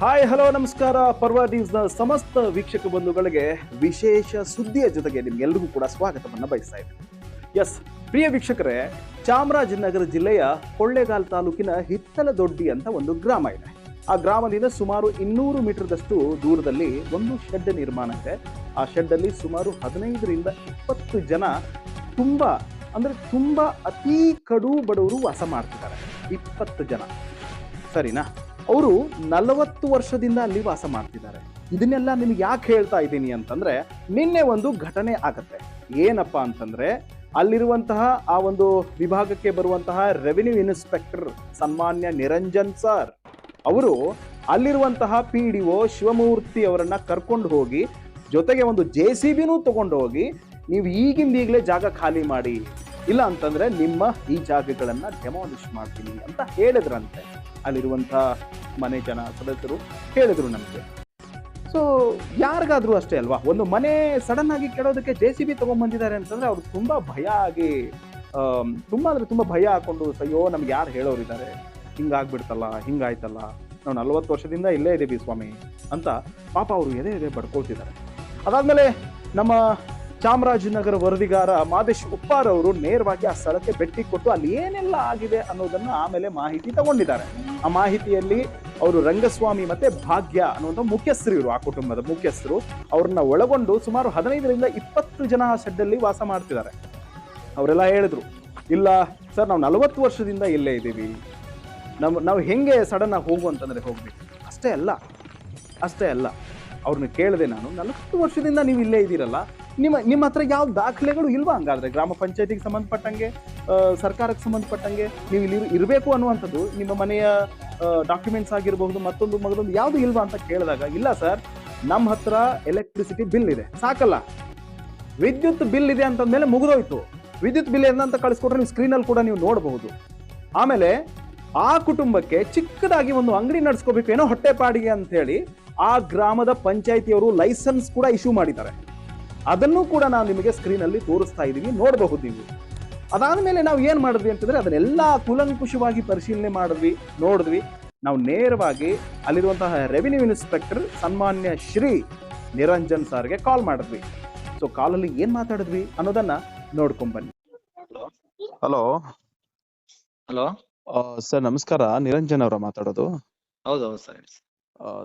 Hi, hello, ನಮಸ್ಕಾರ. ಪರ್ವ ನ್ಯೂಸ್ನ ಸಮಸ್ತ ವೀಕ್ಷಕ ಬಂಧುಗಳಿಗೆ ವಿಶೇಷ ಸುದ್ದಿಯ ಜೊತೆಗೆ ನಿಮ್ಗೆಲ್ರಿಗೂ ಕೂಡ ಸ್ವಾಗತವನ್ನು ಬಯಸ್ತಾ ಇದ್ದೀನಿ. ಎಸ್ ಪ್ರಿಯ ವೀಕ್ಷಕರೇ, ಚಾಮರಾಜನಗರ ಜಿಲ್ಲೆಯ ಕೊಳ್ಳೇಗಾಲ್ ತಾಲೂಕಿನ ಹಿತ್ತಲ ದೊಡ್ಡಿ ಅಂತ ಒಂದು ಗ್ರಾಮ ಇದೆ. ಆ ಗ್ರಾಮದಿಂದ ಸುಮಾರು ಇನ್ನೂರು ಮೀಟರ್ದಷ್ಟು ದೂರದಲ್ಲಿ ಒಂದು ಶೆಡ್ ನಿರ್ಮಾಣ ಇದೆ. ಆ ಶೆಡ್ಡಲ್ಲಿ ಸುಮಾರು ಹದಿನೈದರಿಂದ ಇಪ್ಪತ್ತು ಜನ ತುಂಬಾ, ಅಂದ್ರೆ ತುಂಬಾ ಅತಿ ಕಡು ಬಡವರು ವಾಸ ಮಾಡ್ತಿದ್ದಾರೆ. ಇಪ್ಪತ್ತು ಜನ. ಸರಿನಾ? ಅವರು ನಲವತ್ತು ವರ್ಷದಿಂದ ಅಲ್ಲಿ ವಾಸ ಮಾಡ್ತಿದ್ದಾರೆ. ಇದನ್ನೆಲ್ಲ ನಿಮ್ಗೆ ಯಾಕೆ ಹೇಳ್ತಾ ಇದ್ದೀನಿ ಅಂತಂದ್ರೆ, ನಿನ್ನೆ ಒಂದು ಘಟನೆ ಆಗತ್ತೆ. ಏನಪ್ಪಾ ಅಂತಂದ್ರೆ, ಅಲ್ಲಿರುವಂತಹ ಆ ಒಂದು ವಿಭಾಗಕ್ಕೆ ಬರುವಂತಹ ರೆವಿನ್ಯೂ ಇನ್ಸ್ಪೆಕ್ಟರ್ ಸನ್ಮಾನ್ಯ ನಿರಂಜನ್ ಸರ್, ಅವರು ಅಲ್ಲಿರುವಂತಹ ಪಿ ಡಿ ಒ ಶಿವಮೂರ್ತಿ ಅವರನ್ನ ಕರ್ಕೊಂಡು ಹೋಗಿ, ಜೊತೆಗೆ ಒಂದು ಜೆ ಸಿ ಬಿನೂ ತಗೊಂಡು ಹೋಗಿ ನೀವು ಈಗಿಂದ ಈಗಲೇ ಜಾಗ ಖಾಲಿ ಮಾಡಿ ಇಲ್ಲ ಅಂತಂದ್ರೆ ನಿಮ್ಮ ಈ ಜಾಗಗಳನ್ನ ಡೆಮಾಲಿಷ್ ಮಾಡ್ತೀನಿ ಅಂತ ಹೇಳಿದ್ರಂತೆ. ಅಲ್ಲಿರುವಂಥ ಮನೆ ಜನ ಸದಸ್ಯರು ಹೇಳಿದ್ರು ನಮಗೆ. ಸೊ ಯಾರಿಗಾದ್ರೂ ಅಷ್ಟೇ ಅಲ್ವಾ? ಒಂದು ಮನೆ ಸಡನ್ ಆಗಿ ಕೆಡೋದಕ್ಕೆ ಜೆ ಸಿ ಬಿ ತಗೊಂಡ್ಬಂದಿದ್ದಾರೆ ಅಂತಂದ್ರೆ ಅವ್ರು ತುಂಬಾ ಭಯ ಆಗಿ ತುಂಬ ತುಂಬಾ ಅಂದ್ರೆ ತುಂಬಾ ಭಯ ಹಾಕೊಂಡು, ಅಯ್ಯೋ, ನಮ್ಗೆ ಯಾರು ಹೇಳೋರಿದ್ದಾರೆ? ಹಿಂಗಾಗ್ಬಿಡ್ತಲ್ಲ, ಹಿಂಗಾಯ್ತಲ್ಲ. ನಾವು ನಲ್ವತ್ತು ವರ್ಷದಿಂದ ಇಲ್ಲೇ ಇದ್ದೀವಿ ಸ್ವಾಮಿ ಅಂತ ಪಾಪ ಅವರು ಎದೆ ಎದೆ ಬಡ್ಕೊಳ್ತಿದ್ದಾರೆ. ಅದಾದ್ಮೇಲೆ ನಮ್ಮ ಚಾಮರಾಜನಗರ ವರದಿಗಾರ ಮಾದೇಶ್ ಉಪ್ಪಾರ್ ಅವರು ನೇರವಾಗಿ ಆ ಸ್ಥಳಕ್ಕೆ ಭೇಟಿ ಕೊಟ್ಟು ಅಲ್ಲಿ ಏನೆಲ್ಲ ಆಗಿದೆ ಅನ್ನೋದನ್ನ ಆಮೇಲೆ ಮಾಹಿತಿ ತಗೊಂಡಿದ್ದಾರೆ. ಆ ಮಾಹಿತಿಯಲ್ಲಿ ಅವರು ರಂಗಸ್ವಾಮಿ ಮತ್ತೆ ಭಾಗ್ಯ ಅನ್ನುವಂಥ ಮುಖ್ಯಸ್ಥರು ಇವರು, ಆ ಕುಟುಂಬದ ಮುಖ್ಯಸ್ಥರು. ಅವ್ರನ್ನ ಒಳಗೊಂಡು ಸುಮಾರು ಹದಿನೈದರಿಂದ ಇಪ್ಪತ್ತು ಜನ ಆ ಶೆಡ್ಡಲ್ಲಿ ವಾಸ ಮಾಡ್ತಿದ್ದಾರೆ. ಅವರೆಲ್ಲ ಹೇಳಿದ್ರು, ಇಲ್ಲ, ಸರ್ ನಾವು ನಲವತ್ತು ವರ್ಷದಿಂದ ಇಲ್ಲೇ ಇದ್ದೀವಿ. ನಮ್ಮ ನಾವು ಹೆಂಗೆ ಸಡನ್ ಆಗಿ ಹೋಗು ಅಂತಂದ್ರೆ ಹೋಗ್ಬೇಕು. ಅಷ್ಟೇ ಅಲ್ಲ ಅಷ್ಟೇ ಅಲ್ಲ. ಅವ್ರನ್ನ ಕೇಳಿದೆ ನಾನು, ನಲವತ್ತು ವರ್ಷದಿಂದ ನೀವು ಇಲ್ಲೇ ಇದ್ದೀರಲ್ಲ ನಿಮ್ಮ ನಿಮ್ಮ ಹತ್ರ ಯಾವ ದಾಖಲೆಗಳು ಇಲ್ವಾ ಹಂಗಾದ್ರೆ? ಗ್ರಾಮ ಪಂಚಾಯತಿಗೆ ಸಂಬಂಧಪಟ್ಟಂಗೆ ಸರ್ಕಾರಕ್ಕೆ ಸಂಬಂಧಪಟ್ಟಂಗೆ ನೀವು ಇಲ್ಲಿ ಇರಬೇಕು ಅನ್ನುವಂಥದ್ದು ನಿಮ್ಮ ಮನೆಯ ಡಾಕ್ಯುಮೆಂಟ್ಸ್ ಆಗಿರಬಹುದು, ಮತ್ತೊಂದು ಮಗದೊಂದು ಯಾವುದು ಇಲ್ವಾ ಅಂತ ಕೇಳಿದಾಗ, ಇಲ್ಲ ಸರ್, ನಮ್ಮ ಹತ್ರ ಎಲೆಕ್ಟ್ರಿಸಿಟಿ ಬಿಲ್ ಇದೆ. ಸಾಕಲ್ಲ. ವಿದ್ಯುತ್ ಬಿಲ್ ಇದೆ ಅಂತಂದ್ಮೇಲೆ ಮುಗಿದೋಯ್ತು. ವಿದ್ಯುತ್ ಬಿಲ್ ಏನಂತ ಕಳಿಸ್ಕೊಟ್ರೆ ನೀವು ಸ್ಕ್ರೀನಲ್ಲಿ ಕೂಡ ನೀವು ನೋಡಬಹುದು. ಆಮೇಲೆ ಆ ಕುಟುಂಬಕ್ಕೆ ಚಿಕ್ಕದಾಗಿ ಒಂದು ಅಂಗಡಿ ನಡೆಸ್ಕೋಬೇಕು ಏನೋ ಹೊಟ್ಟೆಪಾಡಿಗೆ ಅಂತ ಹೇಳಿ ಆ ಗ್ರಾಮದ ಪಂಚಾಯಿತಿಯವರು ಲೈಸೆನ್ಸ್ ಕೂಡ ಇಶ್ಯೂ ಮಾಡಿದ್ದಾರೆ. ಅದನ್ನು ಕೂಡ ನಾವು ನಿಮಗೆ ಸ್ಕ್ರೀನಲ್ಲಿ ತೋರಿಸ್ತಾ ಇದ್ದೀವಿ ನೋಡಬಹುದು ನೀವು. ಅದಾದ್ಮೇಲೆ ನಾವು ಏನ್ ಮಾಡಿದ್ವಿ ಅಂತಂದ್ರೆ ಅದನ್ನೆಲ್ಲ ಕುಲಂಕುಷವಾಗಿ ಪರಿಶೀಲನೆ ಮಾಡಿದ್ವಿ ನೋಡಿದ್ವಿ. ನಾವು ನೇರವಾಗಿ ಅಲ್ಲಿರುವಂತಹ ರೆವಿನ್ಯೂ ಇನ್ಸ್ಪೆಕ್ಟರ್ ಸನ್ಮಾನ್ಯ ಶ್ರೀ ನಿರಂಜನ್ ಸರ್ಗೆ ಕಾಲ್ ಮಾಡಿದ್ವಿ. ಸೊ ಕಾಲಲ್ಲಿ ಏನ್ ಮಾತಾಡಿದ್ವಿ ಅನ್ನೋದನ್ನ ನೋಡ್ಕೊಂಡ್ ಬನ್ನಿ. ಹಲೋ ಹಲೋ ಸರ್ ನಮಸ್ಕಾರ. ನಿರಂಜನ್ ಅವರ ಮಾತಾಡೋದು? ಹೌದು ಸರ್. ಹೇಳಿ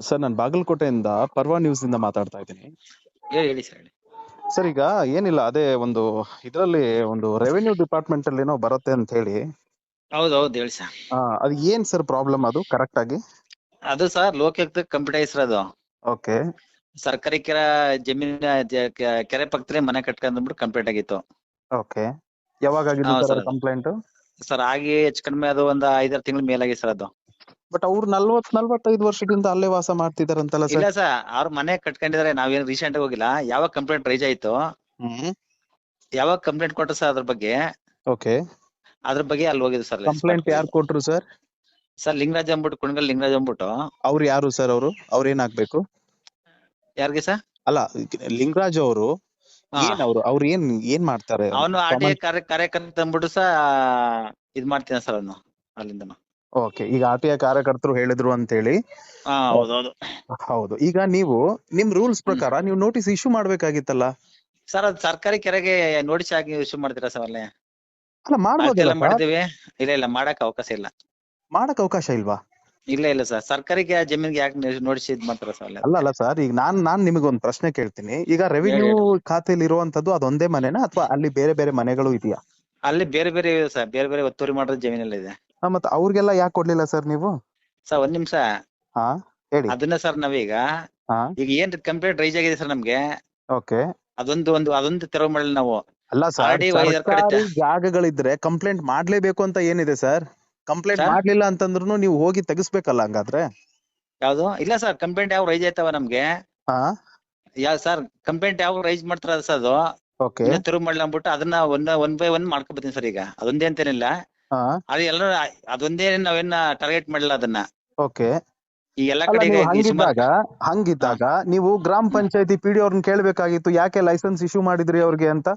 ಸರ್ ನಾನು ಬಾಗಲಕೋಟೆಯಿಂದ ಪರ್ವಾ ನ್ಯೂಸ್ ಇಂದ ಮಾತಾಡ್ತಾ ಇದ್ದೀನಿ. ಹೇಳಿ ಹೇಳಿ ಸರ್ ಹೇಳಿ. ಸರ್ ಈಗ ಏನಿಲ್ಲ ಅದೇ ಒಂದು ಇದರಲ್ಲಿ ಒಂದು ರೆವೆನ್ಯೂ ಡಿಪಾರ್ಟ್ಮೆಂಟ್ ಅಲ್ಲಿ ಏನೋ ಬರುತ್ತೆ ಅಂತ ಹೇಳಿ. ಹೌದು ಹೌದು ಹೇಳಿ ಸರ್. ಅದು ಏನ್ ಸರ್ ಪ್ರಾಬ್ಲಮ್ ಅದು ಕರೆಕ್ಟ್ ಆಗಿ? ಅದು ಸರ್ ಲೋಕಾಯುಕ್ತ ಕಂಪ್ಯೂಟರ್ ಸರ್ ಅದು. ಓಕೆ. ಸರ್ಕಾರಿ ಕೆರೆ ಜಮೀನ ಜ- ಕೆ- ಕೆರೆ ಪಕ್ಕದಲ್ಲಿ ಮನೆ ಕಟ್ಕೊಂಡ್ಬಿಟ್ಟು ಕಂಪ್ಲೀಟ್ ಆಗಿತ್ತು. ಓಕೆ. ಯಾವಾಗ ಆಗಿದೆ ಸರ್ ಕಂಪ್ಲೇಂಟ್ ಸರ್. ಆಗಿ ಹೆಚ್ಚು ಕಡಿಮೆ ಅದು ಒಂದು ಐದಾರು ತಿಂಗಳ ಮೇಲಾಗಿ ಸರ್ ಅದು. ಬಟ್ ಅವ್ರು ನಲ್ವತ್ ನಲ್ವತ್ತೈದು ವರ್ಷದಿಂದ ಅಲ್ಲೇ ವಾಸ ಮಾಡ್ತಿದಾರಂತಲ್ಲ ಇಲ್ಲ ಸರ್ ಸರ್ ಅವ್ರ ಮನೆ ಕಟ್ಕೊಂಡಿದ್ದಾರೆ ನಾವೇನು ರೀಸೆಂಟ್ ಹೋಗಿಲ್ಲ. ಯಾವಾಗ ಕಂಪ್ಲೇಂಟ್ ರೈಸ್ ಆಯ್ತು ಹ್ಮ್. ಯಾವಾಗ ಕಂಪ್ಲೇಂಟ್ ಕೊಟ್ಟರು ಸರ್ ಅದ್ರ ಬಗ್ಗೆ? ಓಕೆ ಅದ್ರ ಬಗ್ಗೆ ಅಲ್ಲಿ ಹೋಗಿದ್ರು ಸರ್ ಕಂಪ್ಲೇಂಟ್ ಯಾರು ಕೊಟ್ರು ಸರ್ ಸರ್ ಲಿಂಗರಾಜ್ ಅಂದ್ಬಿಟ್ಟು ಕುಣಗಲ್ ಲಿಂಗರಾಜ್ ಅಂದ್ಬಿಟ್ಟು ಅವ್ರು ಯಾರು ಸರ್ ಅವರು? ಅವ್ರ ಏನಾಗ್ಬೇಕು ಯಾರಿಗೆ ಸರ್ ಅಲ್ಲ ಲಿಂಗರಾಜ್ ಅವರು? ಏನ್ ಅವ್ರು? ಅವ್ರು ಏನ್ ಏನ್ ಮಾಡ್ತಾರೆ? ಅವನು ಆರ್ ಟಿ ಕಾರ್ಯ ಕಾರ್ಯಕರ್ತ ಅಂದ್ಬಿಟ್ಟು ಸಹ ಇದ್ ಮಾಡ್ತೀನಿ ಸರ್ ಅವನು ಅಲ್ಲಿಂದ ಓಕೆ ಈಗ ಆರ್ ಟಿ ಐ ಕಾರ್ಯಕರ್ತರು ಹೇಳಿದ್ರು ಅಂತ ಹೇಳಿ ಹಾ ಹೌದೌದು. ಹೌದು ಈಗ ನೀವು ನಿಮ್ ರೂಲ್ಸ್ ಪ್ರಕಾರ ನೀವು ನೋಟಿಸ್ ಇಶ್ಯೂ ಮಾಡ್ಬೇಕಾಗಿತ್ತಲ್ಲ? ಸರ್ ಅದು ಸರ್ಕಾರಿ ಕೆರೆಗೆ ನೋಟಿಸ್ ಆಗಿ ಇಶ್ಯೂ ಮಾಡ್ತೀರಾ ಸರ್ ಅಲ್ಲೇ? ಅಲ್ಲ ಮಾಡ್ಬೋದಿಲ್ಲ ಮಾಡ್ತೀವಿ ಇಲ್ಲ ಇಲ್ಲ ಮಾಡಕ್ ಅವಕಾಶ ಇಲ್ಲ. ಮಾಡಕ್ ಅವಕಾಶ ಇಲ್ವಾ? ಇಲ್ಲ ಇಲ್ಲ ಸರ್. ಸರ್ಕಾರಿ ಕೆ- ಜಮೀನ್ಗೆ ಯಾಕೆ ನೋಟಿಸ್ ಇದ್ ಮಾಡ್ತಾರ ಸರ್ ಅಲ್ಲೇ? ಅಲ್ಲ ಅಲ್ಲ ಸರ್ ಈಗ ನಾನ್ ನಾನ್ ನಿಮಗೆ ಒಂದು ಪ್ರಶ್ನೆ ಕೇಳ್ತೀನಿ. ಈಗ ರೆವಿನ್ಯೂ ಖಾತೆಯಲ್ಲಿ ಇರುವಂತದ್ದು ಅದೊಂದೇ ಮನೆನಾ ಅಥವಾ ಅಲ್ಲಿ ಬೇರೆ ಬೇರೆ ಮನೆಗಳು ಇದೆಯಾ? ಅಲ್ಲಿ ಬೇರೆ ಬೇರೆ ಇದೆ ಸರ್. ಬೇರೆ ಬೇರೆ ಒತ್ತುವರಿ ಮಾಡಿದ ಜಮೀನೆಲ್ಲ ಇದೆ ಮತ್ತೆ ಅವ್ರಿಗೆಲ್ಲ ಯಾಕೆ ಕೊಡ್ಲಿಲ್ಲ ಸರ್ ನೀವು? ಸರ್ ಒಂದ್ ನಿಮಿಷ. ಹಾ ಹೇಳಿ. ಅದನ್ನ ಸರ್ ನಾವೀಗ ಹಾ. ಈಗ ಏನ್ ಕಂಪ್ಲೇಂಟ್ ರೈಸ್ ಆಗಿದೆ ಸರ್ ನಮ್ಗೆ? ಓಕೆ. ಅದೊಂದು ಒಂದು ಅದೊಂದು ತೆರವು ಮಾಡಲಿ ನಾವು. ಅಲ್ಲ ಸರ್ RD ಸರ್ಕಾರಿ ಜಾಗಗಳಿದ್ರೆ ಕಂಪ್ಲೇಂಟ್ ಮಾಡ್ಲೇಬೇಕು ಅಂತ ಏನಿದೆ ಸರ್ ಕಂಪ್ಲೇಂಟ್ Sir? ಮಾಡ್ಲಿಲ್ಲ ಅಂತಂದ್ರು ನೀವು ಹೋಗಿ ತೆಗಿಸ್ಬೇಕಲ್ಲ ಹಂಗಾದ್ರೆ? ಯಾವ್ದು? ಇಲ್ಲ ಸರ್ ಕಂಪ್ಲೇಂಟ್ ಯಾವ ರೈಸ್ ಆಯ್ತವ ನಮ್ಗೆ? ಹಾ. ಯಾವ ಸರ್ ಕಂಪ್ಲೇಂಟ್ ಯಾವ ರೈಸ್ ಮಾಡ್ತಾರ ಸರ್ ಅದು? ಓಕೆ. ಇನ್ನ ತೆರವು ಮಾಡ್ಲಿ ಅಂದ್ಬಿಟ್ಟು ಅದನ್ನ ಒನ್ ಒನ್ ಬೈ ಒನ್ ಮಾಡ್ಕೊಬತ್ತೀನಿ ಸರ್ ಈಗ. ಅದೊಂದೇ ಅಂತೇನಿಲ್ಲ ಹಾ. ಅದು ಎಲ್ಲ ಅದೊಂದೇ ನಾವೇನ ಟಾರ್ಗೆಟ್ ಮಾಡಿಲ್ಲ ಅದನ್ನ. ಓಕೆ. ಈ ಎಲ್ಲಾ ಅಲ್ಲ ಕಡೆ ನೀವು ಈ ಸುಮಾರ್- ಹಂಗಿದ್ದಾಗ ಹಂಗಿದ್ದಾಗ ನೀವು ಗ್ರಾಮ ಪಂಚಾಯತಿ ಪಿ ಡಿ ಅವ್ರನ್ನ ಕೇಳ್ಬೇಕಾಗಿತ್ತು ಯಾಕೆ ಲೈಸೆನ್ಸ್ ಇಶ್ಯೂ ಮಾಡಿದ್ರಿ ಅವ್ರಿಗೆ ಅಂತ?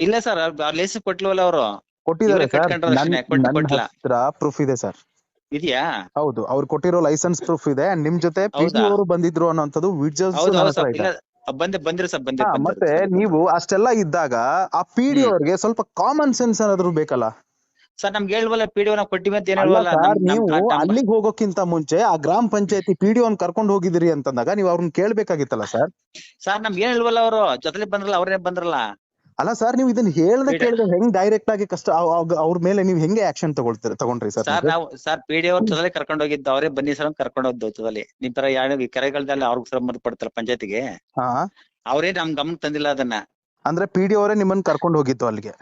ಇಲ್ಲ ಸರ್ ಲೈಸೆನ್ಸ್ ಕೊಟ್ಲವಲ್ಲ ಅವರು. ಕೊಟ್ಟಿದ್ದಾರೆ ಇವ್ರೇ ಸರ್ ಕಟ್ಕೊಂಡ್ರು ಅಷ್ಟೇ, ಕೊಟ್ಟು ನನ್ನ ಕೊಟ್ಟಿಲ್ಲ. ಹತ್ರ ಪ್ರೂಫ್ ಇದೆ ಸರ್ ಇದೆಯಾ? ಹೌದು ಅವ್ರು ಕೊಟ್ಟಿರೋ ಲೈಸೆನ್ಸ್ ಪ್ರೂಫ್ ಇದೆ ನಿಮ್ ಜೊತೆ ಪಿ ಹೌದಾ? ಅವರು ಬಂದಿದ್ರು ಅನ್ನೋಂಥದ್ದು ವಿಜುವಲ್ಸ್ ಹೌದು ನನ್ನ ಹೌದು ಸರ್ ಇಲ್ಲ ಬಂದೆ ಬಂದಿರಿ ಸರ್ ಬಂದಿರಿ ಹಾ, ಮತ್ತೆ ನೀವು ಅಷ್ಟೆಲ್ಲ ಇದ್ದಾಗ ಆ ಪಿ ಡಿ. ಅವ್ರಿಗೆ ಸ್ವಲ್ಪ ಕಾಮನ್ ಸೆನ್ಸ್ ಏನಾದ್ರು ಬೇಕಲ್ಲ? ಸರ್ ನಮ್ಗೆ ಹೇಳ್ವಲ್ಲ ಪಿಡಿಒ ನಾವು ಕೊಟ್ಟಿವಿ ಅಂತ ಏನ್ ಹೇಳ್ವಲ್ಲ ಸರ್ ನಮ್- ನಮ್- ನೀವು ಅಲ್ಲಿಗೆ ಹೋಗೋಕ್ಕಿಂತ ಮುಂಚೆ ಆ ಗ್ರಾಮ ಪಂಚಾಯತಿ ಪಿ ಡಿ ಕರ್ಕೊಂಡು ಹೋಗಿದಿರಿ ಅಂತಂದಾಗ ನೀವು ಅವ್ರನ್ನ ಕೇಳ್ಬೇಕಾಗಿತ್ತಲ್ಲ ಸರ್? ಸರ್ ನಮ್ಗೆ ಏನ್ ಹೇಳ್ವಲ್ಲ ಅವರು? ಜೊತೆಲಿ ಬಂದ್ರಲ್ಲ ಅವ್ರೇ ಬಂದ್ರಲ್ಲ? ಅಲ್ಲ ಸರ್ ನೀವು ಇದನ್ನ ಹೇಳ್ದೆ ಬಿಡಿ. ಕೇಳಿದ್ರೆ ಹೆಂಗ್ ಡೈರೆಕ್ಟ್ ಆಗಿ ಕಷ್ಟ ಅವ್- ಅವ್- ಅವ್ರ ಮೇಲೆ ನೀವು ಹೆಂಗೆ ಆಕ್ಷನ್ ತಗೊಳ್ತೀರ ತಗೊಂಡ್ರಿ ಸರ್ ಸರ್ ನಾವು ಸರ್ ಪಿ ಡಿ ಅವ್ರ ಜೊತೆ ಕರ್ಕೊಂಡು ಹೋಗಿದ್ದು ಅವರೇ ಬನ್ನಿ ಸರ್ ಅಂತ ಕರ್ಕೊಂಡು ಹೋದ್ದು ಜೊತೆಲಿ. ನಿಮ್ ತರ ಯಾರು ಈ ಕರೆಗಳ್ದಲ್ಲ ಅವ್ರಿಗೆ ಸಂಬಂಧ ಪಡ್ತಾರ ಪಂಚಾಯತಿಗೆ? ಹಾ. ಅವರೇ ನಮ್ ಗಮನ ತಂದಿಲ್ಲ ಅದನ್ನ. ಅಂದ್ರೆ ಪಿ ಡಿ ಅವರೇ ನಿಮ್ಮನ್ನ ಕರ್ಕೊಂಡು ಹೋಗಿದ್ದು ಅಲ್ಲಿಗೆ?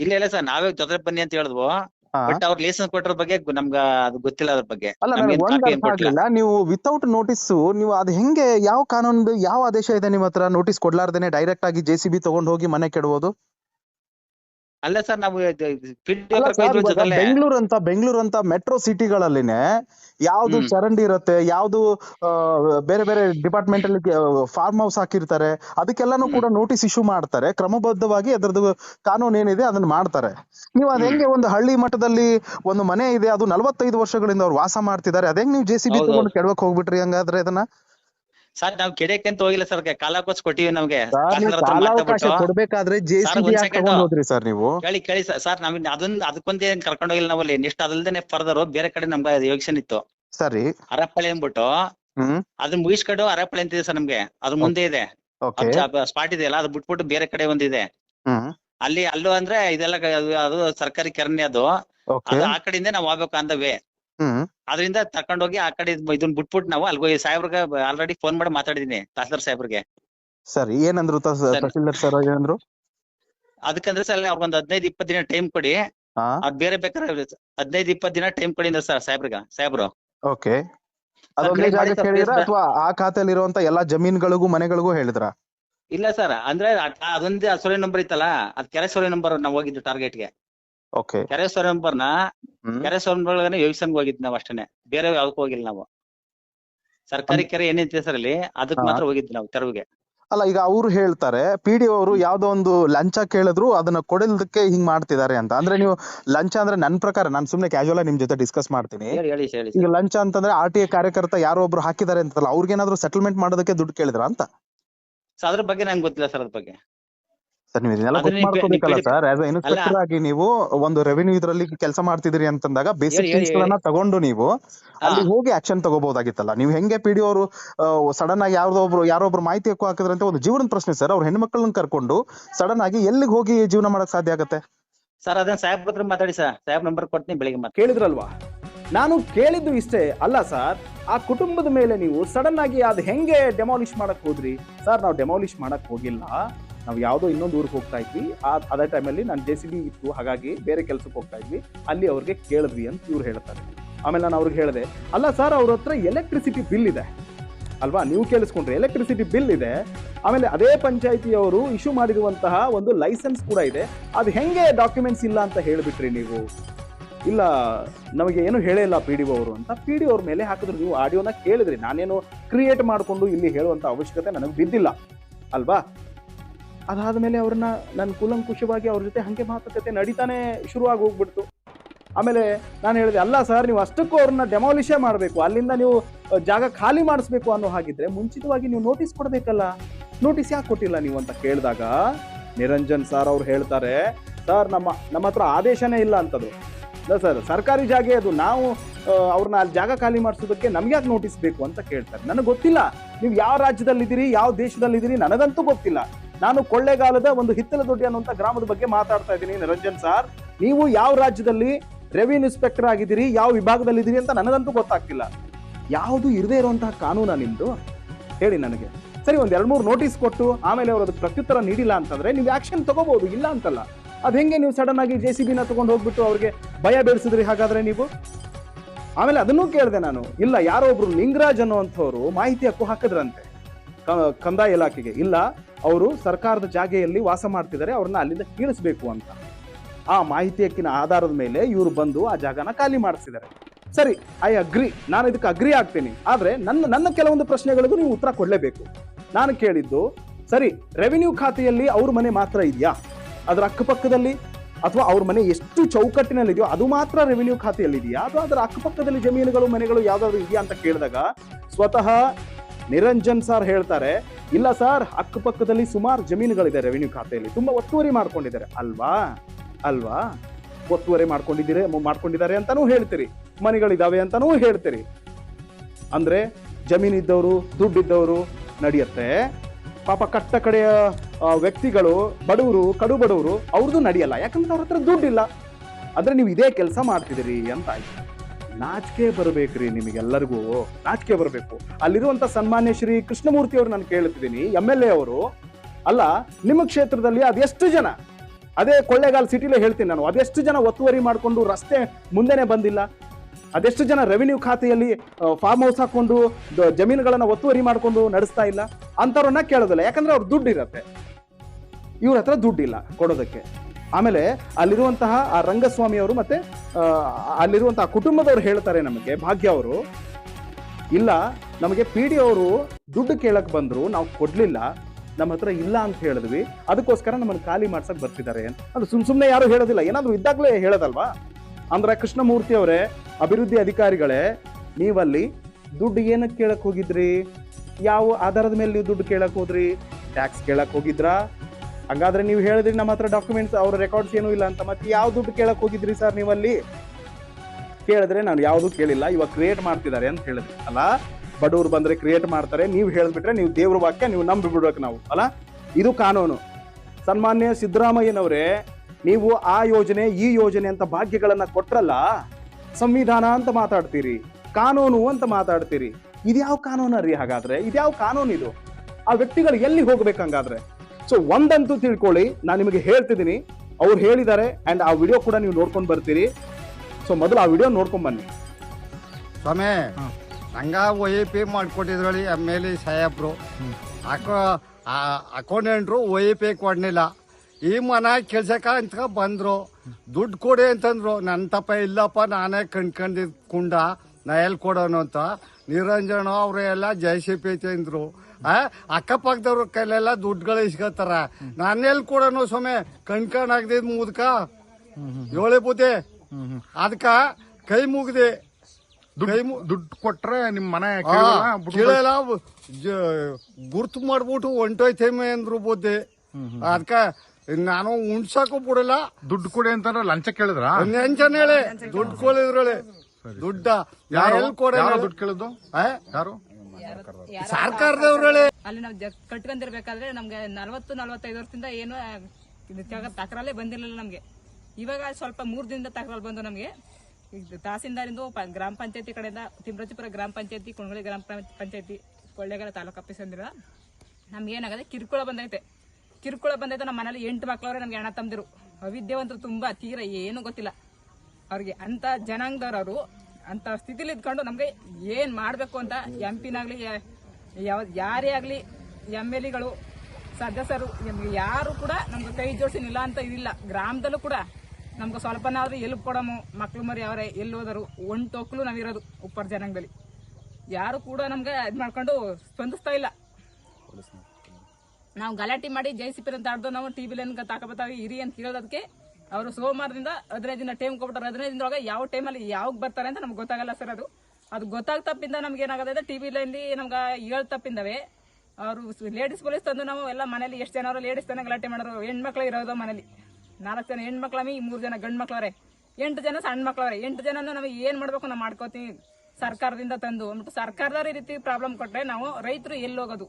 ಇಲ್ಲ ಇಲ್ಲ ಸರ್ ನಾವೇ ಜೊತೆ ಬನ್ನಿ ಅಂತ ಹೇಳಿದ್ವು. ಹಾ. ಬಟ್ ಅವ್ರ ಲೈಸೆನ್ಸ್ ಕೊಟ್ಟರ ಬಗ್ಗೆ ಗು- ನಮ್ಗ ಅದು ಗೊತ್ತಿಲ್ಲ ಅದ್ರ ಬಗ್ಗೆ. ಅಲ್ಲ ನಮ್ಗೆ ನನಗೆ ಒಂದ್ ಕಾಪಿ ಏನ್ ಅರ್ಥ ಕೊಟ್ಟಿಲ್ಲ. ಆಗ್ಲಿಲ್ಲ. ನೀವು ವಿತೌಟ್ ನೋಟಿಸ್ ನೀವು ಅದ್ ಹೆಂಗೆ ಯಾವ ಕಾನೂನು ಯಾವ ಆದೇಶ ಇದೆ ನಿಮ್ಮ ಹತ್ರ? ನೋಟಿಸ್ ಕೊಡ್ಲಾರ್ದೇನೆ ಡೈರೆಕ್ಟ್ ಆಗಿ ಜೆ ಸಿ ಬಿ ತಗೊಂಡ್ ಹೋಗಿ ಮನೆ ಕೆಡಬೋದು. ಅಲ್ಲ ಸರ್ ನಾವು ಬೆಂಗಳೂರು ಅಂತ ಬೆಂಗಳೂರು ಅಂತ ಮೆಟ್ರೋ ಸಿಟಿಗಳಲ್ಲಿನೇ ಯಾವ್ದು ಚರಂಡಿ ಇರುತ್ತೆ ಯಾವ್ದು ಬೇರೆ ಬೇರೆ ಡಿಪಾರ್ಟ್ಮೆಂಟ್ ಅಲ್ಲಿ ಫಾರ್ಮ್ ಹೌಸ್ ಹಾಕಿರ್ತಾರೆ ಅದಕ್ಕೆಲ್ಲಾನು ಕೂಡ ನೋಟಿಸ್ ಇಶ್ಯೂ ಮಾಡ್ತಾರೆ ಕ್ರಮಬದ್ಧವಾಗಿ ಅದರದ್ದು ಕಾನೂನು ಏನಿದೆ ಅದನ್ನ ಮಾಡ್ತಾರೆ. ನೀವು ಅದ್ ಹೆಂಗೆ ಒಂದು ಹಳ್ಳಿ ಮಟ್ಟದಲ್ಲಿ ಒಂದು ಮನೆ ಇದೆ ಅದು ನಲವತ್ತೈದು ವರ್ಷಗಳಿಂದ ಅವ್ರು ವಾಸ ಮಾಡ್ತಿದ್ದಾರೆ ಅದ್ ಹೆಂಗ್ ನೀವು ಜೆ ಸಿ ಬಿ ತಗೊಂಡು ಕೆಡವಕ್ ಹೋಗ್ಬಿಟ್ರಿ ಹಂಗಾದ್ರೆ ಅದನ್ನ ಸರ್ ನಾವ್ ಕೆಡೆಕೆ ಅಂತ ಹೋಗಿಲ್ಲ ಸರ್ ಕಾಲಾಕೋಸ್ ಕೊಟ್ಟಿವಿ ನಮ್ಗೆ. ಕೊಡ್ಬೇಕಾದ್ರೆ ಹೋದ್ರಿ ಸರ್ ನೀವು. ಕೇಳಿ ಕೇಳಿ ಸರ್ ಅದನ್ನ ಅದಕ್ಕೊಂದೇ ಕರ್ಕೊಂಡು ಹೋಗಿಲ್ಲ ನಾವಲ್ಲಿ. ನೆಕ್ಸ್ಟ್ ಅದಲ್ದೇನೆ ಫರ್ದರ್ ಬೇರೆ ಕಡೆ ನಮ್ಗೆ ಯೋಗಕ್ಷನ್ ಇತ್ತು. ಸರಿ. ಅರಪ್ಪಳ್ಳಿ ಅಂದ್ಬಿಟ್ಟು ಅದನ್ನ ಮುಗಿಸ್ಕೊಂಡು ಅರಪ್ಪಳ್ಳಿ ಅಂತ ಇದೆ ಸರ್ ನಮ್ಗೆ. ಅದು ಮುಂದೆ ಇದೆ. ಸ್ಪಾಟ್ ಇದೆಯಲ್ಲ ಅದು ಬಿಟ್ಬಿಟ್ಟು ಬೇರೆ ಕಡೆ ಒಂದಿದೆ ಅಲ್ಲಿ ಅಲ್ಲೂ ಅಂದ್ರೆ ಇದೆಲ್ಲ ಅದು- ಸರ್ಕಾರಿ ಕೆರೆನೆ ಅದು. ಆ ಕಡೆಯಿಂದ ನಾವ್ ಹೋಗ್ಬೇಕು ಅಂದವೇ ಹ್ಮ್. ಅದರಿಂದ ತಕೊಂಡೋಗಿ ಆ ಕಡೆ ಇದ್- ಇದನ್ನ ಬಿಟ್ಬಿಟ್ಟು ನಾವು ಅಲ್ಗೋಗಿ ಸಾಹೇಬ್ರಿಗೆ ಆಲ್ರೆಡಿ ಫೋನ್ ಮಾಡಿ ಮಾತಾಡಿದೀನಿ ತಹಸೀಲ್ದಾರ್ ಸಾಹೇಬ್ರಿಗೆ. ಸರ್ ಏನಂದ್ರು ತಹಸ್- ಸರಿ. ತಹಸೀಲ್ದಾರ್ ಸರ್ ಏನಂದ್ರು? ಅದಕ್ಕಂದ್ರೆ ಸರ್ ಅವ್ರಿಗೊಂದು ಹದಿನೈದು ಇಪ್ಪತ್ತು ದಿನ ಟೈಮ್ ಕೊಡಿ. ಹಾ. ಅದ್ ಬೇರೆ ಬೇಕಾದ್ರೆ ಹದಿನೈದು ಇಪ್ಪತ್ತು ದಿನ ಟೈಮ್ ಕೊಡಿ ಅಂದ್ರೆ ಸರ್ ಸಾಹೇಬ್ರಿಗ ಸಾಹೇಬ್ರು. ಓಕೆ. ಅದೊಂದೇ ಬೆಳಿಗ್ಗೆ ಮಾಡಿ ಜಾಗಕ್ಕೆ sir, ಹೇಳಿದ್ರ please ಅಥವಾ ಆ ಖಾತೆಯಲ್ಲಿ ಇರುವಂತ ಎಲ್ಲಾ ಜಮೀನ್ಗಳಿಗೂ ಮನೆಗಳಿಗೂ ಹೇಳಿದ್ರ? ಇಲ್ಲ ಸರ್ ಅಂದ್ರೆ ಅದ್- ಅದೊಂದೇ ಸೊರೆ ನಂಬರ್ ಇತ್ತಲ್ಲ ಅದ್ ಕೆರೆ ಸೊರೆ ನಂಬರ್ ನಾವು ಹೋಗಿದ್ದು ಟಾರ್ಗೆಟ್ಗೆ. ಓಕೆ ಕೆರೆ ಸೊರೆ ನಂಬರ್ನ ಕೆರೆ ಸೊರೆ ನಂಬರ್ ಯೋಗಿಸಂಗ್ ಹೋಗಿದ್ ನಾವ್ ಅಷ್ಟೇನೆ. ಬೇರೆ ಯಾವ್ದಕ್ಕೂ ಹೋಗಿಲ್ಲ ನಾವು. ಸರ್ಕಾರಿ ಕೆರೆ ಏನೈತೆ ಸರ್ ಅಲ್ಲಿ ಅದಕ್ ಮಾತ್ರ ಹೋಗಿದ್ವಿ ನಾವು ತೆರವಿಗೆ. ಅಲ್ಲ ಈಗ ಅವ್ರು ಹೇಳ್ತಾರೆ ಪಿ ಡಿ ಅವರು ಯಾವ್ದೋ ಒಂದು ಲಂಚ ಕೇಳಿದ್ರು ಅದನ್ನ ಕೊಡಲ್ದಕ್ಕೆ ಹಿಂಗ್ ಮಾಡ್ತಿದ್ದಾರೆ ಅಂತ. ಅಂದ್ರೆ ನೀವು ಲಂಚ ಅಂದ್ರೆ ನನ್ನ ಪ್ರಕಾರ ನಾನು ಸುಮ್ನೆ ಕ್ಯಾಶುವಲ್ ನಿಮ್ ಜೊತೆ ಡಿಸ್ಕಸ್ ಮಾಡ್ತೀನಿ. ಈಗ ಲಂಚ ಅಂತಂದ್ರೆ ಆರ್ ಟಿ ಐ ಕಾರ್ಯಕರ್ತ ಯಾರೋ ಒಬ್ರು ಹಾಕಿದ್ದಾರೆ ಅಂತಲ್ಲ ಅವ್ರಿಗೇನಾದ್ರು ಸೆಟಲ್ಮೆಂಟ್ ಮಾಡೋದಕ್ಕೆ ದುಡ್ಡು ಕೇಳಿದ್ರ ಅಂತ? ಅದ್ರ ಬಗ್ಗೆ ನಂಗೆ ಗೊತ್ತಿಲ್ಲ ಸರ್ ಅದ್ರ ಬಗ್ಗೆ. ಸರ್ ನೀವು ಇದನ್ನೆಲ್ಲ ಅದನ್ನ ಗೊತ್ತು ನೀವು ಮಾಡ್ಕೋಬೇಕಲ್ಲ ಸರ್ ಆಸ್ ಇನ್ಸ್ಪೆಕ್ಟರ್ ಆಗಿ ನೀವು ಒಂದು ರೆವಿನ್ಯೂ ಇದ್ರಲ್ಲಿ ಕೆಲಸ ಮಾಡ್ತಿದ್ರಿ ಅಂತಂದಾಗ ಬೇಸಿಕ್ ಥಿಂಗ್ಸ್ ಗಳನ್ನ ತಗೊಂಡು ನೀವು ಅಲ್ಲಿ ಹೋಗಿ ಆಕ್ಷನ್ ತಗೋಬಹುದಾಗಿತ್ತಲ್ಲ. ನೀವು ಹೆಂಗೆ ಪಿ ಡಿ ಅವರು ಸಡನ್ ಆಗಿ ಯಾರೊಬ್ರು ಒಬ್ರು ಯಾರೋ ಒಬ್ರು ಮಾಹಿತಿ ಹಕ್ಕು ಹಾಕಿದ್ರಂತೆ ಒಂದು ಜೀವನ ಪ್ರಶ್ನೆ ಸರ್ ಅವ್ರ ಹೆಣ್ಮಕ್ಳನ್ನ ಕರ್ಕೊಂಡು ಸಡನ್ ಆಗಿ ಎಲ್ಲಿಗೆ ಹೋಗಿ ಜೀವನ ಮಾಡಕ್ ಸಾಧ್ಯ ಆಗುತ್ತೆ? ಸರ್ ಅದನ್ನ ಸಾಹೇಬ್ ಹತ್ರ ಮಾತಾಡಿ ಸರ್ ಸಾಹೇಬ್ ನಂಬರ್ ಕೊಡ್ತೀನಿ ಬೆಳಿಗ್ಗೆ ಮಾತಾಡಿ. ಕೇಳಿದ್ರಲ್ವಾ? ನಾನು ಕೇಳಿದ್ದು ಇಷ್ಟೇ ಅಲ್ಲ ಸರ್. ಆ ಕುಟುಂಬದ ಮೇಲೆ ನೀವು ಸಡನ್ ಆಗಿ ಅದು ಹೆಂಗೆ ಡೆಮಾಲಿಷ್ ಮಾಡಕ್ ಹೋದ್ರಿ? ಸರ್, ನಾವು ಡೆಮಾಲಿಷ್ ಮಾಡಕ್ ಹೋಗಿಲ್ಲ. ನಾವು ಯಾವುದೋ ಇನ್ನೊಂದು ಊರಿಗೆ ಹೋಗ್ತಾ ಇದ್ವಿ. ಆ, ಅದೇ ಟೈಮಲ್ಲಿ ನಾನು ಜೆ ಸಿ ಬಿ ಇತ್ತು. ಹಾಗಾಗಿ ಬೇರೆ ಕೆಲಸಕ್ಕೆ ಹೋಗ್ತಾ ಇದ್ವಿ. ಅಲ್ಲಿ ಅವ್ರಿಗೆ ಕೇಳಿದ್ವಿ ಅಂತ ಇವ್ರು ಹೇಳ್ತಾರೆ. ಆಮೇಲೆ ನಾನು ಅವ್ರಿಗೆ ಹೇಳಿದೆ, ಅಲ್ಲ ಸರ್ ಅವ್ರ ಹತ್ರ ಎಲೆಕ್ಟ್ರಿಸಿಟಿ ಬಿಲ್ ಇದೆ. ಅಲ್ವಾ? ನೀವು ಕೇಳಿಸ್ಕೊಂಡ್ರೆ ಎಲೆಕ್ಟ್ರಿಸಿಟಿ ಬಿಲ್ ಇದೆ. ಆಮೇಲೆ ಅದೇ ಪಂಚಾಯಿತಿಯವರು ಇಶ್ಯೂ ಮಾಡಿರುವಂತಹ ಒಂದು ಲೈಸೆನ್ಸ್ ಕೂಡ ಇದೆ. ಅದು ಹೆಂಗೆ ಡಾಕ್ಯುಮೆಂಟ್ಸ್ ಇಲ್ಲ ಅಂತ ಹೇಳಿಬಿಟ್ರಿ ನೀವು? ಇಲ್ಲ, ನಮಗೆ ಏನು ಹೇಳೇ ಇಲ್ಲ ಪಿ ಡಿ ಅವರು ಅಂತ. ಪಿ ಡಿ ಅವ್ರ ಮೇಲೆ ಹಾಕಿದ್ರು ನೀವು ಆಡಿಯೋನ ಕೇಳಿದ್ರಿ. ನಾನೇನು ಕ್ರಿಯೇಟ್ ಮಾಡಿಕೊಂಡು ಇಲ್ಲಿ ಹೇಳುವಂತ ಅವಶ್ಯಕತೆ ನನಗೆ ಬಿದ್ದಿಲ್ಲ. ಅಲ್ವಾ? ಅದಾದ ಮೇಲೆ ಅವ್ರನ್ನ ನಾನು ಕುಲಂಕುಶವಾಗಿ ಅವ್ರ ಜೊತೆ ಹಂಗೆ ಮಾತುಕತೆ ನಡೀತಾನೆ ಶುರುವಾಗಿ ಹೋಗ್ಬಿಡ್ತು. ಆಮೇಲೆ ನಾನು ಹೇಳಿದೆ, ಅಲ್ಲ ಸರ್, ನೀವು ಅಷ್ಟಕ್ಕೂ ಅವ್ರನ್ನ ಡೆಮಾಲಿಷೇ ಮಾಡಬೇಕು. ಅಲ್ಲಿಂದ ನೀವು ಜಾಗ ಖಾಲಿ ಮಾಡಿಸ್ಬೇಕು ಅನ್ನೋ ಹಾಗಿದ್ರೆ ಮುಂಚಿತವಾಗಿ ನೀವು ನೋಟಿಸ್ ಕೊಡಬೇಕಲ್ಲ. ನೋಟಿಸ್ ಯಾಕೆ ಕೊಟ್ಟಿಲ್ಲ ನೀವು ಅಂತ ಕೇಳಿದಾಗ ನಿರಂಜನ್ ಸರ್ ಅವ್ರು ಹೇಳ್ತಾರೆ, ಸರ್, ನಮ್ಮ ನಮ್ಮ ಹತ್ರ ಆದೇಶನೇ ಇಲ್ಲ ಅಂತದು ಇಲ್ಲ ಸರ್, ಸರ್ಕಾರಿ ಜಾಗ ಅದು ನಾವು ಅವ್ರನ್ನ ಅಲ್ಲಿ ಜಾಗ ಖಾಲಿ ಮಾಡಿಸೋದಕ್ಕೆ ನಮ್ಗೆ ಯಾಕೆ ನೋಟಿಸ್ ಬೇಕು ಅಂತ ಕೇಳ್ತಾರೆ. ನನಗೆ ಗೊತ್ತಿಲ್ಲ. ನೀವು ಯಾವ ರಾಜ್ಯದಲ್ಲಿದ್ದೀರಿ, ಯಾವ ದೇಶದಲ್ಲಿದ್ದೀರಿ, ನನಗಂತೂ ಗೊತ್ತಿಲ್ಲ. ನಾನು ಕೊಳ್ಳೇಗಾಲದ ಒಂದು ಹಿತ್ತಲ ದೊಡ್ಡಿ ಅನ್ನುವಂಥ ಗ್ರಾಮದ ಬಗ್ಗೆ ಮಾತಾಡ್ತಾ ಇದ್ದೀನಿ, ನಿರಂಜನ್ ಸಾರ್. ನೀವು ಯಾವ ರಾಜ್ಯದಲ್ಲಿ ರೆವಿನ್ಯೂ ಇನ್ಸ್ಪೆಕ್ಟರ್ ಆಗಿದ್ದೀರಿ, ಯಾವ ವಿಭಾಗದಲ್ಲಿದ್ದೀರಿ ಅಂತ ನನಗಂತೂ ಗೊತ್ತಾಗ್ತಿಲ್ಲ. ಯಾವುದು ಇರದೇ ಇರುವಂತಹ ಕಾನೂನ ನಿಮ್ಮದು ಹೇಳಿ ನನಗೆ. ಸರಿ, ಒಂದು ಎರಡು ಮೂರು ನೋಟಿಸ್ ಕೊಟ್ಟು, ಆಮೇಲೆ ಅವರು ಅದಕ್ಕೆ ಪ್ರತ್ಯುತ್ತರ ನೀಡಿಲ್ಲ ಅಂತಂದ್ರೆ ನೀವು ಆಕ್ಷನ್ ತಗೋಬಹುದು ಇಲ್ಲ ಅಂತಲ್ಲ. ಅದ್ ಹೆಂಗೆ ನೀವು ಸಡನ್ ಆಗಿ ಜೆ ಸಿ ಬಿನ ತಗೊಂಡು ಹೋಗ್ಬಿಟ್ಟು ಅವ್ರಿಗೆ ಭಯ ಬೇಡಿಸಿದ್ರಿ? ಹಾಗಾದ್ರೆ ನೀವು? ಆಮೇಲೆ ಅದನ್ನೂ ಕೇಳಿದೆ ನಾನು. ಇಲ್ಲ, ಯಾರೋ ಒಬ್ರು ಲಿಂಗರಾಜ್ ಅನ್ನುವಂಥವ್ರು ಮಾಹಿತಿ ಹಕ್ಕು ಹಾಕಿದ್ರಂತೆ. ಕಂದಾಯ ಇಲಾಖೆಗೆ. ಇಲ್ಲ, ಅವರು ಸರ್ಕಾರದ ಜಾಗೆಯಲ್ಲಿ ವಾಸ ಮಾಡ್ತಿದ್ದಾರೆ, ಅವ್ರನ್ನ ಅಲ್ಲಿಂದ ಕೀಳಿಸ್ಬೇಕು ಅಂತ. ಆ ಮಾಹಿತಿ ಹಕ್ಕಿನ ಆಧಾರದ ಮೇಲೆ ಇವರು ಬಂದು ಆ ಜಾಗನ ಖಾಲಿ ಮಾಡಿಸಿದ್ದಾರೆ. ಸರಿ, ಐ ಅಗ್ರಿ. ನಾನು ಇದಕ್ಕೆ ಅಗ್ರಿ ಆಗ್ತೀನಿ. ಆದ್ರೆ ನನ್ನ ನನ್ನ ಕೆಲವೊಂದು ಪ್ರಶ್ನೆಗಳಿಗೂ ನೀವು ಉತ್ತರ ಕೊಡಲೇಬೇಕು. ನಾನು ಕೇಳಿದ್ದು, ಸರಿ ರೆವಿನ್ಯೂ ಖಾತೆಯಲ್ಲಿ ಅವ್ರ ಮನೆ ಮಾತ್ರ ಇದೆಯಾ? ಅದರ ಅಕ್ಕಪಕ್ಕದಲ್ಲಿ ಅಥವಾ ಅವ್ರ ಮನೆ ಎಷ್ಟು ಚೌಕಟ್ಟಿನಲ್ಲಿದೆಯೋ ಅದು ಮಾತ್ರ ರೆವಿನ್ಯೂ ಖಾತೆಯಲ್ಲಿದೆಯಾ ಅಥವಾ ಅದರ ಅಕ್ಕಪಕ್ಕದಲ್ಲಿ ಜಮೀನುಗಳು, ಮನೆಗಳು ಯಾವ್ದಾದ್ರು ಇದೆಯಾ ಅಂತ ಕೇಳಿದಾಗ ಸ್ವತಃ ನಿರಂಜನ್ ಸರ್ ಹೇಳ್ತಾರೆ, ಇಲ್ಲ ಸರ್ ಅಕ್ಕಪಕ್ಕದಲ್ಲಿ ಸುಮಾರು ಜಮೀನುಗಳಿದೆ ರೆವಿನ್ಯೂ ಖಾತೆಯಲ್ಲಿ. ತುಂಬಾ ಒತ್ತುವರಿ ಮಾಡ್ಕೊಂಡಿದ್ದಾರೆ. ಅಲ್ವಾ? ಅಲ್ವಾ? ಒತ್ತುವರಿ ಮಾಡ್ಕೊಂಡಿದ್ದೀರಿ, ಮಾಡ್ಕೊಂಡಿದ್ದಾರೆ ಅಂತಾನೂ ಹೇಳ್ತೀರಿ. ಮನೆಗಳಿದಾವೆ ಅಂತಾನೂ ಹೇಳ್ತೀರಿ. ಅಂದ್ರೆ ಜಮೀನಿದ್ದವರು, ದುಡ್ಡಿದ್ದವರು ನಡೆಯುತ್ತೆ. ಪಾಪ ಕಟ್ಟ ಕಡೆಯ ವ್ಯಕ್ತಿಗಳು, ಬಡವರು, ಕಡು ಬಡವರು ಅವ್ರದ್ದು ನಡೆಯಲ್ಲ. ಯಾಕಂದ್ರೆ ಅವ್ರ ಹತ್ರ ದುಡ್ಡಿಲ್ಲ. ಅಂದ್ರೆ ನೀವು ಇದೇ ಕೆಲಸ ಮಾಡ್ತಿದ್ದೀರಿ ಅಂತ ಆಯ್ತು. ನಾಚಿಕೆ ಬರಬೇಕ್ರಿ ನಿಮಗೆಲ್ಲರಿಗೂ. ನಾಚಿಕೆ ಬರಬೇಕು. ಅಲ್ಲಿರುವಂತ ಸನ್ಮಾನ್ಯ ಶ್ರೀ ಕೃಷ್ಣಮೂರ್ತಿ ಅವರು ನಾನು ಕೇಳುತ್ತಿದ್ದೀನಿ ಎಂ ಎಲ್ ಎ ಅವರು. ಅಲ್ಲ, ನಿಮ್ಮ ಕ್ಷೇತ್ರದಲ್ಲಿ ಅದೆಷ್ಟು ಜನ? ಅದೇ ಕೊಳ್ಳೇಗಾಲ ಸಿಟಿಲೇ ಹೇಳ್ತೀನಿ ನಾನು. ಅದೆಷ್ಟು ಜನ ಒತ್ತುವರಿ ಮಾಡಿಕೊಂಡು ರಸ್ತೆ ಮುಂದೆನೆ ಬಂದಿಲ್ಲ? ಅದೆಷ್ಟು ಜನ ರೆವಿನ್ಯೂ ಖಾತೆಯಲ್ಲಿ ಫಾರ್ಮ್ ಹೌಸ್ ಹಾಕೊಂಡು ಜಮೀನುಗಳನ್ನ ಒತ್ತುವರಿ ಮಾಡಿಕೊಂಡು ನಡೆಸ್ತಾ ಇಲ್ಲ? ಅಂಥವ್ರನ್ನ ಕೇಳೋದಿಲ್ಲ. ಯಾಕಂದ್ರೆ ಅವ್ರ ದುಡ್ಡು ಇರತ್ತೆ. ಇವ್ರ ಹತ್ರ ದುಡ್ಡಿಲ್ಲ ಕೊಡೋದಕ್ಕೆ. ಆಮೇಲೆ ಅಲ್ಲಿರುವಂತಹ ಆ ರಂಗಸ್ವಾಮಿ ಅವರು ಮತ್ತೆ ಅಲ್ಲಿರುವಂತಹ ಕುಟುಂಬದವ್ರು ಹೇಳ್ತಾರೆ ನಮಗೆ, ಭಾಗ್ಯ ಅವರು, ಇಲ್ಲ, ನಮಗೆ ಪಿ ಡಿ ಅವರು ದುಡ್ಡು ಕೇಳಕ್ ಬಂದ್ರು, ನಾವು ಕೊಡ್ಲಿಲ್ಲ, ನಮ್ಮ ಹತ್ರ ಇಲ್ಲ ಅಂತ ಹೇಳಿದ್ವಿ, ಅದಕ್ಕೋಸ್ಕರ ನಮ್ಮನ್ನು ಖಾಲಿ ಮಾಡ್ಸಕ್ ಬರ್ತಿದ್ದಾರೆ ಅದು ಸುಮ್ ಸುಮ್ನೆ ಯಾರು ಹೇಳೋದಿಲ್ಲ, ಏನಾದ್ರೂ ಇದ್ದಾಗಲೇ ಹೇಳೋದಲ್ವಾ? ಅಂದ್ರೆ ಕೃಷ್ಣಮೂರ್ತಿ ಅವರೇ, ಅಭಿವೃದ್ಧಿ ಅಧಿಕಾರಿಗಳೇ, ನೀವಲ್ಲಿ ದುಡ್ಡು ಏನಕ್ಕೆ ಕೇಳಕ್ ಹೋಗಿದ್ರಿ? ಯಾವ ಆಧಾರದ ಮೇಲೆ ನೀವು ದುಡ್ಡು ಕೇಳಕ್ ಹೋದ್ರಿ? ಟ್ಯಾಕ್ಸ್ ಕೇಳಕ್ ಹೋಗಿದ್ರಾ? ಹಂಗಾದ್ರೆ ನೀವು ಹೇಳಿದ್ರಿ ನಮ್ಮ ಹತ್ರ ಡಾಕ್ಯುಮೆಂಟ್ಸ್ ಅವ್ರ ರೆಕಾರ್ಡ್ಸ್ ಏನೂ ಇಲ್ಲ ಅಂತ. ಮತ್ತೆ ಯಾವ ದುಡ್ಡು ಕೇಳಕ್ ಹೋಗಿದ್ರಿ ಸರ್ ನೀವಲ್ಲಿ? ಕೇಳಿದ್ರೆ ನಾನು ಯಾವುದು ಕೇಳಿಲ್ಲ, ಇವಾಗ ಕ್ರಿಯೇಟ್ ಮಾಡ್ತಿದ್ದಾರೆ ಅಂತ ಹೇಳಿದ್ರಿ, ಅಲ್ಲ? ಬಡವರು ಬಂದ್ರೆ ಕ್ರಿಯೇಟ್ ಮಾಡ್ತಾರೆ, ನೀವು ಹೇಳಿಬಿಟ್ರೆ ನೀವು ದೇವ್ರ ವಾಕ್ಯ ನೀವು ನಂಬಿ ಬಿಡ್ಬೇಕು ನಾವು, ಅಲ್ಲ? ಇದು ಕಾನೂನು. ಸನ್ಮಾನ್ಯ ಸಿದ್ದರಾಮಯ್ಯನವರೇ, ನೀವು ಆ ಯೋಜನೆ, ಈ ಯೋಜನೆ ಅಂತ ಭಾಗ್ಯಗಳನ್ನ ಕೊಟ್ರಲ್ಲ, ಸಂವಿಧಾನ ಅಂತ ಮಾತಾಡ್ತೀರಿ, ಕಾನೂನು ಅಂತ ಮಾತಾಡ್ತೀರಿ. ಇದ್ಯಾವ ಕಾನೂನ ರೀ ಹಾಗಾದ್ರೆ? ಇದ್ಯಾವ ಕಾನೂನು ಇದು ಆ ವ್ಯಕ್ತಿಗಳು ಎಲ್ಲಿ ಹೋಗ್ಬೇಕು ಹಂಗಾದ್ರೆ? ಸೊ ಒಂದಂತೂ ತಿಳ್ಕೊಳ್ಳಿ. ನಾನು ನಿಮಗೆ ಹೇಳ್ತಿದ್ದೀನಿ. ಅವ್ರು ಹೇಳಿದ್ದಾರೆ ಅಂಡ್ ಆ ವಿಡಿಯೋ ಕೂಡ ನೀವು ನೋಡ್ಕೊಂಡು ಬರ್ತೀರಿ. ಸೊ ಮೊದಲು ಆ ವಿಡಿಯೋ ನೋಡ್ಕೊಂಡು ಬನ್ನಿ. ಸ್ವಾಮಿ ನಂಗ ಒ ಎ ಪಿ ಮಾಡಿಕೊಟ್ಟಿದ್ರಿ ಎಂ ಎಲ್ ಎ ಸಾಹೇಬ್ರು. ಅಕೋ ಅಕೌಂಟೆಂಟ್ರು ಒ ಎ ಪಿ ಕೊಡಲಿಲ್ಲ. ಈ ಮನ ಕೆಲ್ಸಕ್ಕ ಅಂತ ಬಂದರು. ದುಡ್ಡು ಕೊಡಿ ಅಂತಂದ್ರು. ನನ್ನ ತಪ್ಪ ಇಲ್ಲಪ್ಪ ನಾನೇ ಕಣ್ಕೊಂಡಿದ್ ಕುಂಡ. ನಾ ಎಲ್ಲಿ ಕೊಡೋನು ಅಂತ. ನಿರಂಜನ ಅವರೆಲ್ಲ ಎಲ್ಲ ಜೈ ಸಿ ಪಿ ತಿಂದ್ರು. ಅಕ್ಕಪಕ್ಕದವ್ರ ಕೈಲೆಲ್ಲ ದುಡ್ಡುಗಳು ಇಸ್ಕೊತಾರ ನಾನೆಲ್ಲಿ ಕೊಡೋನು ಸ್ವಾಮಿ ಕಣ್ಕಣ್ ಆಗದೆ ಮುದ್ಕ ಏಳೆ ಬುದ್ಧಿ ಅದಕ್ಕ ಕೈ ಮುಗ್ದೆ. ದುಡ್ಡು ಕೊಟ್ರೆ ನಿಮ್ ಮನೆ ಕೇಳಲ್ಲ, ಗುರ್ತು ಮಾಡ್ಬಿಟ್ಟು ಹೊಂಟೋಯ್ತೇಮೆ ಅಂದ್ರು ಬುದ್ಧಿ ಅದಕ್ಕ ನಾನು ಉಣ್ಸಾಕು ಬಿಡಲ್ಲ. ದುಡ್ಡು ಕೊಡಿ ಅಂತಂದ್ರೆ ಲಂಚ ಕೇಳಿದ್ರ? ಲಂಚನ ಹೇಳಿ. ದುಡ್ಡು ಕೊಳಿದ್ರಳೆ ದುಡ್ಡ. ಕೊಡ ಯಾರು? ದುಡ್ಡು ಕೇಳಿದ್ದು ಯಾರು? ಸರ್ಕಾರದವ್ರಳೆ ಅಲ್ಲಿ ನಾವು ಜ ಕಟ್ಕೊಂಡಿರ್ಬೇಕಾದ್ರೆ ನಮ್ಗೆ ನಲ್ವತ್ತು ನಲ್ವತ್ತೈದು ವರ್ಷದಿಂದ ಏನು ತಕರಲ್ಲೇ ಬಂದಿರಲಿಲ್ಲ ನಮ್ಗೆ. ಇವಾಗ ಸ್ವಲ್ಪ ಮೂರು ದಿನದಿಂದ ತಕರಲ್ ಬಂದು ನಮಗೆ. ಈಗ ತಹಸೀಲ್ದಾರಿಂದ ಗ್ರಾಮ ಪಂಚಾಯತಿ ಕಡೆಯಿಂದ ತಿಮ್ರತಿಪುರ ಗ್ರಾಮ ಪಂಚಾಯತಿ ಕುಣಗಳಿ ಗ್ರಾಮ ಪಂ- ಪಂಚಾಯತಿ ಕೊಳ್ಳೇಗಾಲ ತಾಲೂಕು ಆಫೀಸ್ ಅಂದಿರ ನಮ್ಗೆ ಏನಾಗದೆ ಕಿರುಕುಳ ಬಂದೈತೆ. ಕಿರುಕುಳ ಬಂದೈತೆ ನಮ್ಮ ಮನೇಲಿ ಎಂಟು ಮಕ್ಕಳವ್ರೆ ನಮ್ಗೆ ಅಣ್ಣ ತಂದಿರು. ಅವಿದ್ಯಾವಂತರು ತುಂಬಾ ತೀರ ಏನು ಗೊತ್ತಿಲ್ಲ. ಅವ್ರಿಗೆ ಅಂತ ಜನಾಂಗದವ್ರವರು ಅಂತ ಸ್ಥಿತಿಲಿ ಇದ್ಕೊಂಡು ನಮ್ಗೆ ಏನ್ ಮಾಡ್ಬೇಕು ಅಂತ ಎಂ ಪಿನಾಗ್ಲಿ ಯಾವ ಯಾರೇ ಆಗ್ಲಿ ಎಂ ಎಲ್ ಎಗಳು ಸದಸ್ಯರು ನಮಗೆ ಯಾರು ಕೂಡ ನಮ್ಗೆ ಕೈ ಜೋಡಿಸಿ ನಿಲ್ಲ ಅಂತ ಇದಿಲ್ಲ. ಗ್ರಾಮದಲ್ಲೂ ಕೂಡ ನಮ್ಗೆ ಸ್ವಲ್ಪನಾದ್ರೂ ಎಲ್ಪ್ ಕೊಡಮು ಮಕ್ಳು ಮರಿ ಅವರೇ ಎಲ್ಲಿ ಹೋದರು ಒಂದ್ ತೊಕ್ಲು ನಾವಿರೋದು ಉಪ್ಪರ್ ಜನಾಂಗದಲ್ಲಿ. ಯಾರು ಕೂಡ ನಮ್ಗೆ ಇದು ಮಾಡ್ಕೊಂಡು ಸ್ಪಂದಿಸ್ತಾ ಇಲ್ಲ. ನಾವು ಗಲಾಟೆ ಮಾಡಿ ಜೈಸಿಪಿರ್ ಅಂತ ಆಡ್ದು ನಾವು ಟಿ ವಿಲಿ ತಾಕಬತ್ತಾವಿ ಇರಿ ಅಂತ ಕೇಳೋದಕ್ಕೆ ಅವರು ಸೋಮವಾರದಿಂದ ಹದಿನೈದು ದಿನ ಟೈಮ್ ಕೊಟ್ಬಿಟ್ರೆ. ಹದಿನೈದು ದಿನದೊಳಗೆ ಯಾವ ಟೈಮಲ್ಲಿ ಯಾವಾಗ ಬರ್ತಾರೆ ಅಂತ ನಮ್ಗೆ ಗೊತ್ತಾಗಲ್ಲ ಸರ್ ಅದು. ಅದು ಗೊತ್ತಾಗ ತಪ್ಪಿಂದ ನಮ್ಗೆ ಏನಾಗದೆ ಟಿ ವಿಲಲ್ಲಿ ನಮ್ಗೆ ಏಳು ತಪ್ಪಿಂದವೆ. ಅವರು ಲೇಡೀಸ್ ಪೊಲೀಸ್ ತಂದು ನಾವು ಎಲ್ಲ ಮನೇಲಿ ಎಷ್ಟು ಜನ ಲೇಡೀಸ್ ತನ ಗಲಾಟೆ ಮಾಡೋರು. ಹೆಣ್ಮಕ್ಳು ಇರೋದು ಮನೇಲಿ. ನಾಲ್ಕು ಜನ ಹೆಣ್ಮಕ್ಳಮಿ ಮೂರು ಜನ ಗಂಡು ಮಕ್ಳವ್ರೆ ಎಂಟು ಜನ ಸಣ್ಣ ಮಕ್ಳವ್ರೆ ಎಂಟು ಜನ ನಮಗೆ ಏನು ಮಾಡಬೇಕು ನಾವು ಮಾಡ್ಕೋತೀವಿ. ಸರ್ಕಾರದಿಂದ ತಂದು. ಅಂದ್ಬಿಟ್ಟು ಸರ್ಕಾರದವ್ರ ಈ ರೀತಿ ಪ್ರಾಬ್ಲಮ್ ಕೊಟ್ಟರೆ ನಾವು ರೈತರು ಎಲ್ಲಿ ಹೋಗೋದು?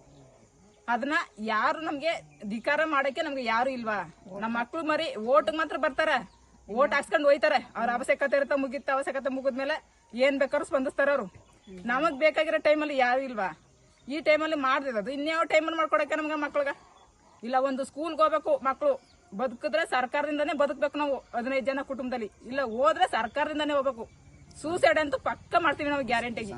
ಅದನ್ನ ಯಾರು ನಮ್ಗೆ ಧಿಕಾರ ಮಾಡಕ್ಕೆ ನಮ್ಗೆ ಯಾರು ಇಲ್ವಾ? ನಮ್ಮ ಮಕ್ಳು ಮರಿ ಓಟ್ ಮಾತ್ರ ಬರ್ತಾರ. ಓಟ್ ಹಾಕ್ಸ್ಕೊಂಡು ಹೋಯ್ತಾರೆ. ಅವ್ರ ಅವಶ್ಯಕತೆ ಇರುತ್ತೆ ಮುಗಿತ ಅವಶ್ಯಕತೆ ಮುಗಿದ್ಮೇಲೆ ಏನ್ ಬೇಕಾದ್ರೂ ಸ್ಪಂದಿಸ್ತಾರ ಅವರು. ನಮಗ್ ಬೇಕಾಗಿರೋ ಟೈಮಲ್ಲಿ ಯಾರು ಇಲ್ವಾ? ಈ ಟೈಮಲ್ಲಿ ಮಾಡ್ದಿರೋದು. ಇನ್ಯಾವ ಟೈಮಲ್ಲಿ ಮಾಡ್ಕೊಡಕ್ಕೆ ನಮ್ಗೆ ಮಕ್ಳಿಗೆ? ಇಲ್ಲ ಒಂದು ಸ್ಕೂಲ್ಗೆ ಹೋಗ್ಬೇಕು ಮಕ್ಕಳು ಬದುಕಿದ್ರೆ ಸರ್ಕಾರದಿಂದನೇ ಬದುಕ್ಬೇಕು ನಾವು ಹದಿನೈದು ಜನ ಕುಟುಂಬದಲ್ಲಿ. ಇಲ್ಲ ಹೋದ್ರೆ ಸರ್ಕಾರದಿಂದನೇ ಹೋಗ್ಬೇಕು. ಸೂಸೈಡ್ ಅಂತೂ ಪಕ್ಕ ಮಾಡ್ತೀವಿ ನಾವು ಗ್ಯಾರಂಟಿಗೆ.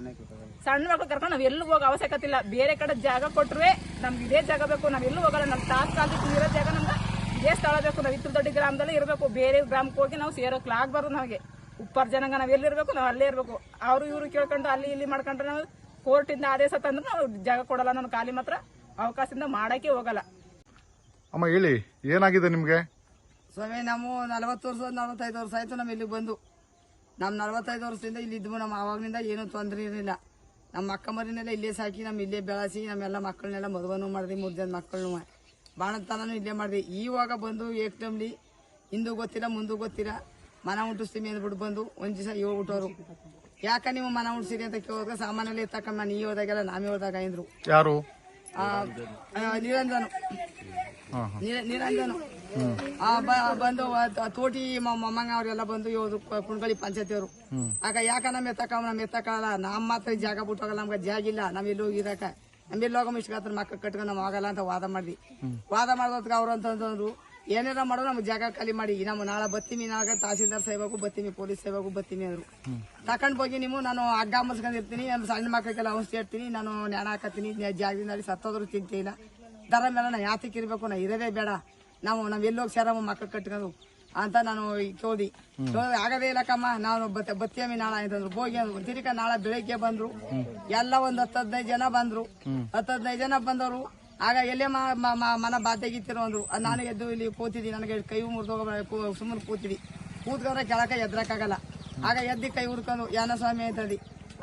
ಸಣ್ಣ ಮಕ್ಳು ಕರ್ಕೊಂಡು ನಾವ್ ಎಲ್ಲೂ ಹೋಗೋ ಅವಶ್ಯಕತೆ ಇಲ್ಲ. ಬೇರೆ ಕಡೆ ಜಾಗ ಕೊಟ್ರೆ ನಮ್ಗೆ ಇದೇ ಜಾಗ ಬೇಕು ನಾವ್ ಎಲ್ಲೂ ಹೋಗಲ್ಲ. ನಮ್ ತಾತ್ಕಾಲಿಕ ಇರೋ ಜಾಗ ನಮ್ಗೆ ಇದೇ ಸ್ಥಳ ಬೇಕು. ನಾವು ಇತ್ರ ದೊಡ್ಡ ಗ್ರಾಮದಲ್ಲಿ ಇರಬೇಕು. ಬೇರೆ ಗ್ರಾಮಕ್ಕೆ ಹೋಗಿ ನಾವು ಸೇರೋಕ್ಲ ಆಗ್ಬಾರ್ದು ನಮಗೆ. ಉಪ್ಪರ್ ಜನಾಂಗ ನಾವ್ ಎಲ್ಲಿರ್ಬೇಕು ನಾವು ಅಲ್ಲೇ ಇರ್ಬೇಕು. ಅವ್ರು ಇವ್ರು ಕೇಳ್ಕೊಂಡು ಅಲ್ಲಿ ಇಲ್ಲಿ ಮಾಡ್ಕೊಂಡ್ರೆ ನಾವು ಕೋರ್ಟಿಂದ ಆದೇಶ ತಂದ್ರೆ ನಾವು ಜಾಗ ಕೊಡಲ್ಲ. ನಾನು ಖಾಲಿ ಮಾತ್ರ ಅವಕಾಶದಿಂದ ಮಾಡಕ್ಕೆ ಹೋಗಲ್ಲ. ಅಮ್ಮ ಹೇಳಿ ಏನಾಗಿದೆ ನಿಮ್ಗೆ? ಸ್ವಾಮಿ ನಾವು ನಲವತ್ತು ವರ್ಷ ನಲವತ್ತೈದು ವರ್ಷ ಆಯ್ತು ನಮ್ಮ ಇಲ್ಲಿಗೆ ಬಂದು. ನಮ್ಮ ನಲವತ್ತೈದು ವರ್ಷದಿಂದ ಇಲ್ಲಿ ಇದ್ವು. ನಮ್ಮ ಆವಾಗಲಿಂದ ಏನೂ ತೊಂದರೆ ಇರಲಿಲ್ಲ ನಮ್ಮ ಅಕ್ಕ ಮರಿನೆಲ್ಲ ಇಲ್ಲೇ ಸಾಕಿ ನಮ್ಮ ಇಲ್ಲೇ ಬೆಳೆಸಿ ನಮ್ಮೆಲ್ಲ ಮಕ್ಕಳನ್ನೆಲ್ಲ ಮದುವೆನೂ ಮಾಡಿದ್ವಿ ಮೂರು ಜನ ಮಕ್ಕಳನ್ನು ಬಾಣತನೂ ಇಲ್ಲೇ ಮಾಡಿದ್ವಿ. ಈವಾಗ ಬಂದು ಏಕ್ದಮ್ಲಿ ಹಿಂದೂ ಗೊತ್ತಿಲ್ಲ ಮುಂದೂ ಗೊತ್ತಿಲ್ಲ ಮನ ಉಂಟಿಸ್ತೀವಿ ಅಂದ್ಬಿಟ್ಟು ಬಂದು ಒಂದು ದಿವಸ ಹೇಳ್ಬಿಟ್ಟವ್ರು ಯಾಕ ನೀವು ಮನ ಉಂಟಿಸಿರಿ ಅಂತ ಕೇಳಿದ್ರೆ ಸಾಮಾನಲ್ಲಿ ಇರ್ತಕ್ಕಂಥ ನೀ ಹೋದಾಗೆಲ್ಲ ನಾವೇ ಹೋದಾಗ ಅಂದ್ರು. ಯಾರು? ನಿರಂಜನು ನಿರ- ನಿರಂಜನು ಬಂದು ತೋಟಿ ಮಮ್ಮಂಗ ಅವರೆಲ್ಲ ಬಂದು ಇವ್ರು ಕ- ಕುಣ್ಕಳಿ ಪಂಚಾಯತಿಯವರು. ಆಗ ಯಾಕ ನಮ್ ಎತ್ತಕ ನಮ್ ಎತ್ತಕಲ್ಲ ನಮ್ ಮಾತ್ರ ಜಾಗ ಬಿಟ್ಟೋಗಲ್ಲ ನಮ್ಗೆ ಜಾಗ ಇಲ್ಲ ನಾವ್ ಎಲ್ಲಿ ಹೋಗಿರಕ ನಮ್ ಎಲ್ಲಿ ಹೋಗೋ ಇಷ್ಟ ಮಕ್ಕ ಕಟ್ಕೊಂಡು ನಮ್ ಆಗಲ್ಲ ಅಂತ ವಾದ ಮಾಡಿದ್ವಿ. ವಾದ ಮಾಡೋದಕ್ಕೆ ಅವ್ರು ಅಂತಂದ್ರು ಏನಾರ ಮಾಡೋ ನಮ್ಗೆ ಜಾಗ ಖಾಲಿ ಮಾಡಿ. ನಮ್ಮ ನಾಳೆ ಬತ್ತೀನಿ ನಾಗ ತಹಸೀಲ್ದಾರ್ ಸಾಹೇಬಾಗು ಬತ್ತೀನಿ ಪೊಲೀಸ್ ಸಾಹೇಬಾಗು ಬತ್ತೀನಿ ಅಂದ್ರು. ತಕೊಂಡ್ ಹೋಗಿ ನೀವು ನಾನು ಹಗ್ಗ ಮರ್ಸ್ಕೊಂಡಿರ್ತೀನಿ ನಮ್ಮ ಸಣ್ಣ ಮಕ್ಕಳಿಗೆಲ್ಲ ಔಷಧಿ ಇರ್ತೀನಿ ನಾನು ನೆಣ ಹಾಕತ್ತೀನಿ ಜಾಗದಿಂದ ಸತ್ತೋದ್ರು ಚಿಂತೆ ಇಲ್ಲ. ದರ ಮೇಲೆ ನಾ ಇರಬೇಕು ನಾ ಇರೋದೇ ಬೇಡ. ನಾವು ನಾವ್ ಎಲ್ಲೋಗಿ ಸೇರಮ್ಮ ಮಕ್ಕಳು ಕಟ್ಕೊಂಡು ಅಂತ ನಾನು ಕೇಳ್ದಿ. ಕೇಳ್ದೆ, ಆಗದೇ ಇಲ್ಲಕ್ಕಮ್ಮ ಕಮ್ಮ ನಾನು ಬತ್ತ ಬತ್ತಿಯಮ್ಮಿ ನಾಳೆ ಅಂತಂದ್ರು ಹೋಗಿ ಅಂದ್ರು ತಿರ್ಗ ನಾಳೆ ಬೆಳಿಗ್ಗೆ ಬಂದ್ರು ಎಲ್ಲ ಒಂದ್ ಹತ್ತು ಹದಿನೈದು ಜನ ಬಂದ್ರು. ಹತ್ತು ಹದಿನೈದು ಜನ ಬಂದವರು ಆಗ ಎಲ್ಲೇ ಮನ ಬಾತೆಗಿತ್ತಿರೋ ಅಂದ್ರು. ನಾನು ಎದ್ದು ಇಲ್ಲಿ ಕೂತಿದ್ದಿ ನನಗೆ ಕೈ ಮುರಿದೋಗ ಸುಮ್ಮನೆ ಕೂತಿದ್ವಿ ಕೂತ್ಕೊಂಡ್ರೆ ಕೆಳಕ ಎದ್ರಕ್ಕಾಗಲ್ಲ. ಆಗ ಎದ್ದಿ ಕೈ ಹುಡ್ಕೊಂಡು ಯಾನ ಸ್ವಾಮಿ ಅಂತದಿ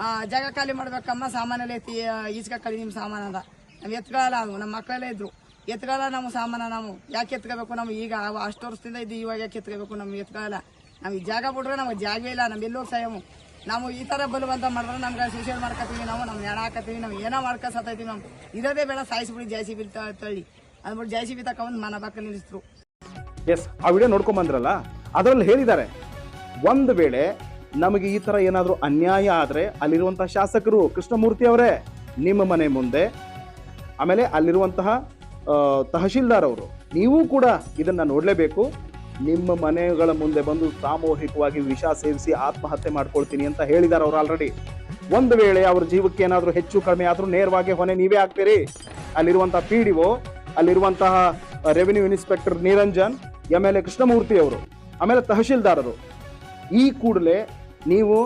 ಆ ಜಾಗ ಖಾಲಿ ಮಾಡ್ಬೇಕಮ್ಮ ಸಾಮಾನೆಲ್ಲ ಐತಿ ಈಸ್ಕ ಕಳಿ ನಿಮ್ ಸಾಮಾನ ಅಂತ ನಾವ್ ಎತ್ಕೊಳ್ಳಲ್ಲ ಅದು ನಮ್ಮ ಮಕ್ಕಳಲ್ಲೇ ಇದ್ರು. ಎತ್ಕೊಳ್ಳಲ್ಲ ನಮ್ಮ ಸಾಮಾನ ನಾವು. ಯಾಕೆ ಎತ್ಕೋಬೇಕು? ನಾವು ಈಗ ಅಷ್ಟು ವರ್ಷದಿಂದ ಇದ್ದು ಇವಾಗ ಯಾಕೆ ಎತ್ಕೋಬೇಕು? ನಮ್ಗೆ ಎತ್ಕೊಳ್ಳಲ್ಲ ಈ ಜಾಗ ಬಿಟ್ರೆ ನಮ್ಗೆ ಜಾಗವೇ ಇಲ್ಲ ನಮ್ಮ ಎಲ್ಲೋಗಿ ಸಾಯಮು ನಾವು ಈ ಥರ ಬಲವಂತ ಮಾಡಿದ್ರೆ ನಮ್ಗೆ ಸೂಸೈಡ್ ಮಾಡ್ಕೊತೀವಿ ನಾವು ನಮ್ಮ ನೆಣ ಹಾಕತ್ತೀವಿ ನಾವು ಏನೋ ಮಾಡ್ಕೊ ಸತ್ತೈತೀವಿ ನಾವು. ಇರೋದೇ ಬೇಡ, ಸಾಯಿಸ್ಬಿಡಿ ಜೈ ಸಿ ಬಿ ತಳ್ಳಿ ಅಂದ್ಬಿಟ್ಟು ಜೈ ಸಿ ಬಿ ಒಂದು ಮನ ಬಾಕ ನಿಲ್ಲಿಸಿದ್ರು ಎಸ್ ಆ ವಿಡಿಯೋ ನೋಡ್ಕೊಂಬಂದ್ರಲ್ಲ ಅದರಲ್ಲಿ ಹೇಳಿದ್ದಾರೆ, ಒಂದು ವೇಳೆ ನಮಗೆ ಈ ಥರ ಏನಾದರೂ ಅನ್ಯಾಯ ಆದರೆ ಅಲ್ಲಿರುವಂತಹ ಶಾಸಕರು ಕೃಷ್ಣಮೂರ್ತಿ ಅವರೇ, ನಿಮ್ಮ ಮನೆ ಮುಂದೆ, ಆಮೇಲೆ ಅಲ್ಲಿರುವಂತಹ ತಹಶೀಲ್ದಾರ್ ಅವರು ನೀವು ಕೂಡ ಇದನ್ನ ನೋಡಲೇಬೇಕು. ನಿಮ್ಮ ಮನೆಗಳ ಮುಂದೆ ಬಂದು ಸಾಮೂಹಿಕವಾಗಿ ವಿಷ ಸೇವಿಸಿ ಆತ್ಮಹತ್ಯೆ ಮಾಡ್ಕೊಳ್ತೀನಿ ಅಂತ ಹೇಳಿದ್ದಾರೆ ಅವರು ಆಲ್ರೆಡಿ ಒಂದು ವೇಳೆ ಅವ್ರ ಜೀವಕ್ಕೆ ಏನಾದರೂ ಹೆಚ್ಚು ಕಡಿಮೆ ಆದರೂ ನೇರವಾಗಿ ಹೊಣೆ ನೀವೇ ಆಗ್ತೀರಿ ಅಲ್ಲಿರುವಂತಹ ಪಿ ಡಿ ಒ, ಅಲ್ಲಿರುವಂತಹ revenue inspector Niranjan, M L A Krishnamurthy ಅವರು, ಆಮೇಲೆ ತಹಶೀಲ್ದಾರರು, ಈ ಕೂಡಲೇ ನೀವು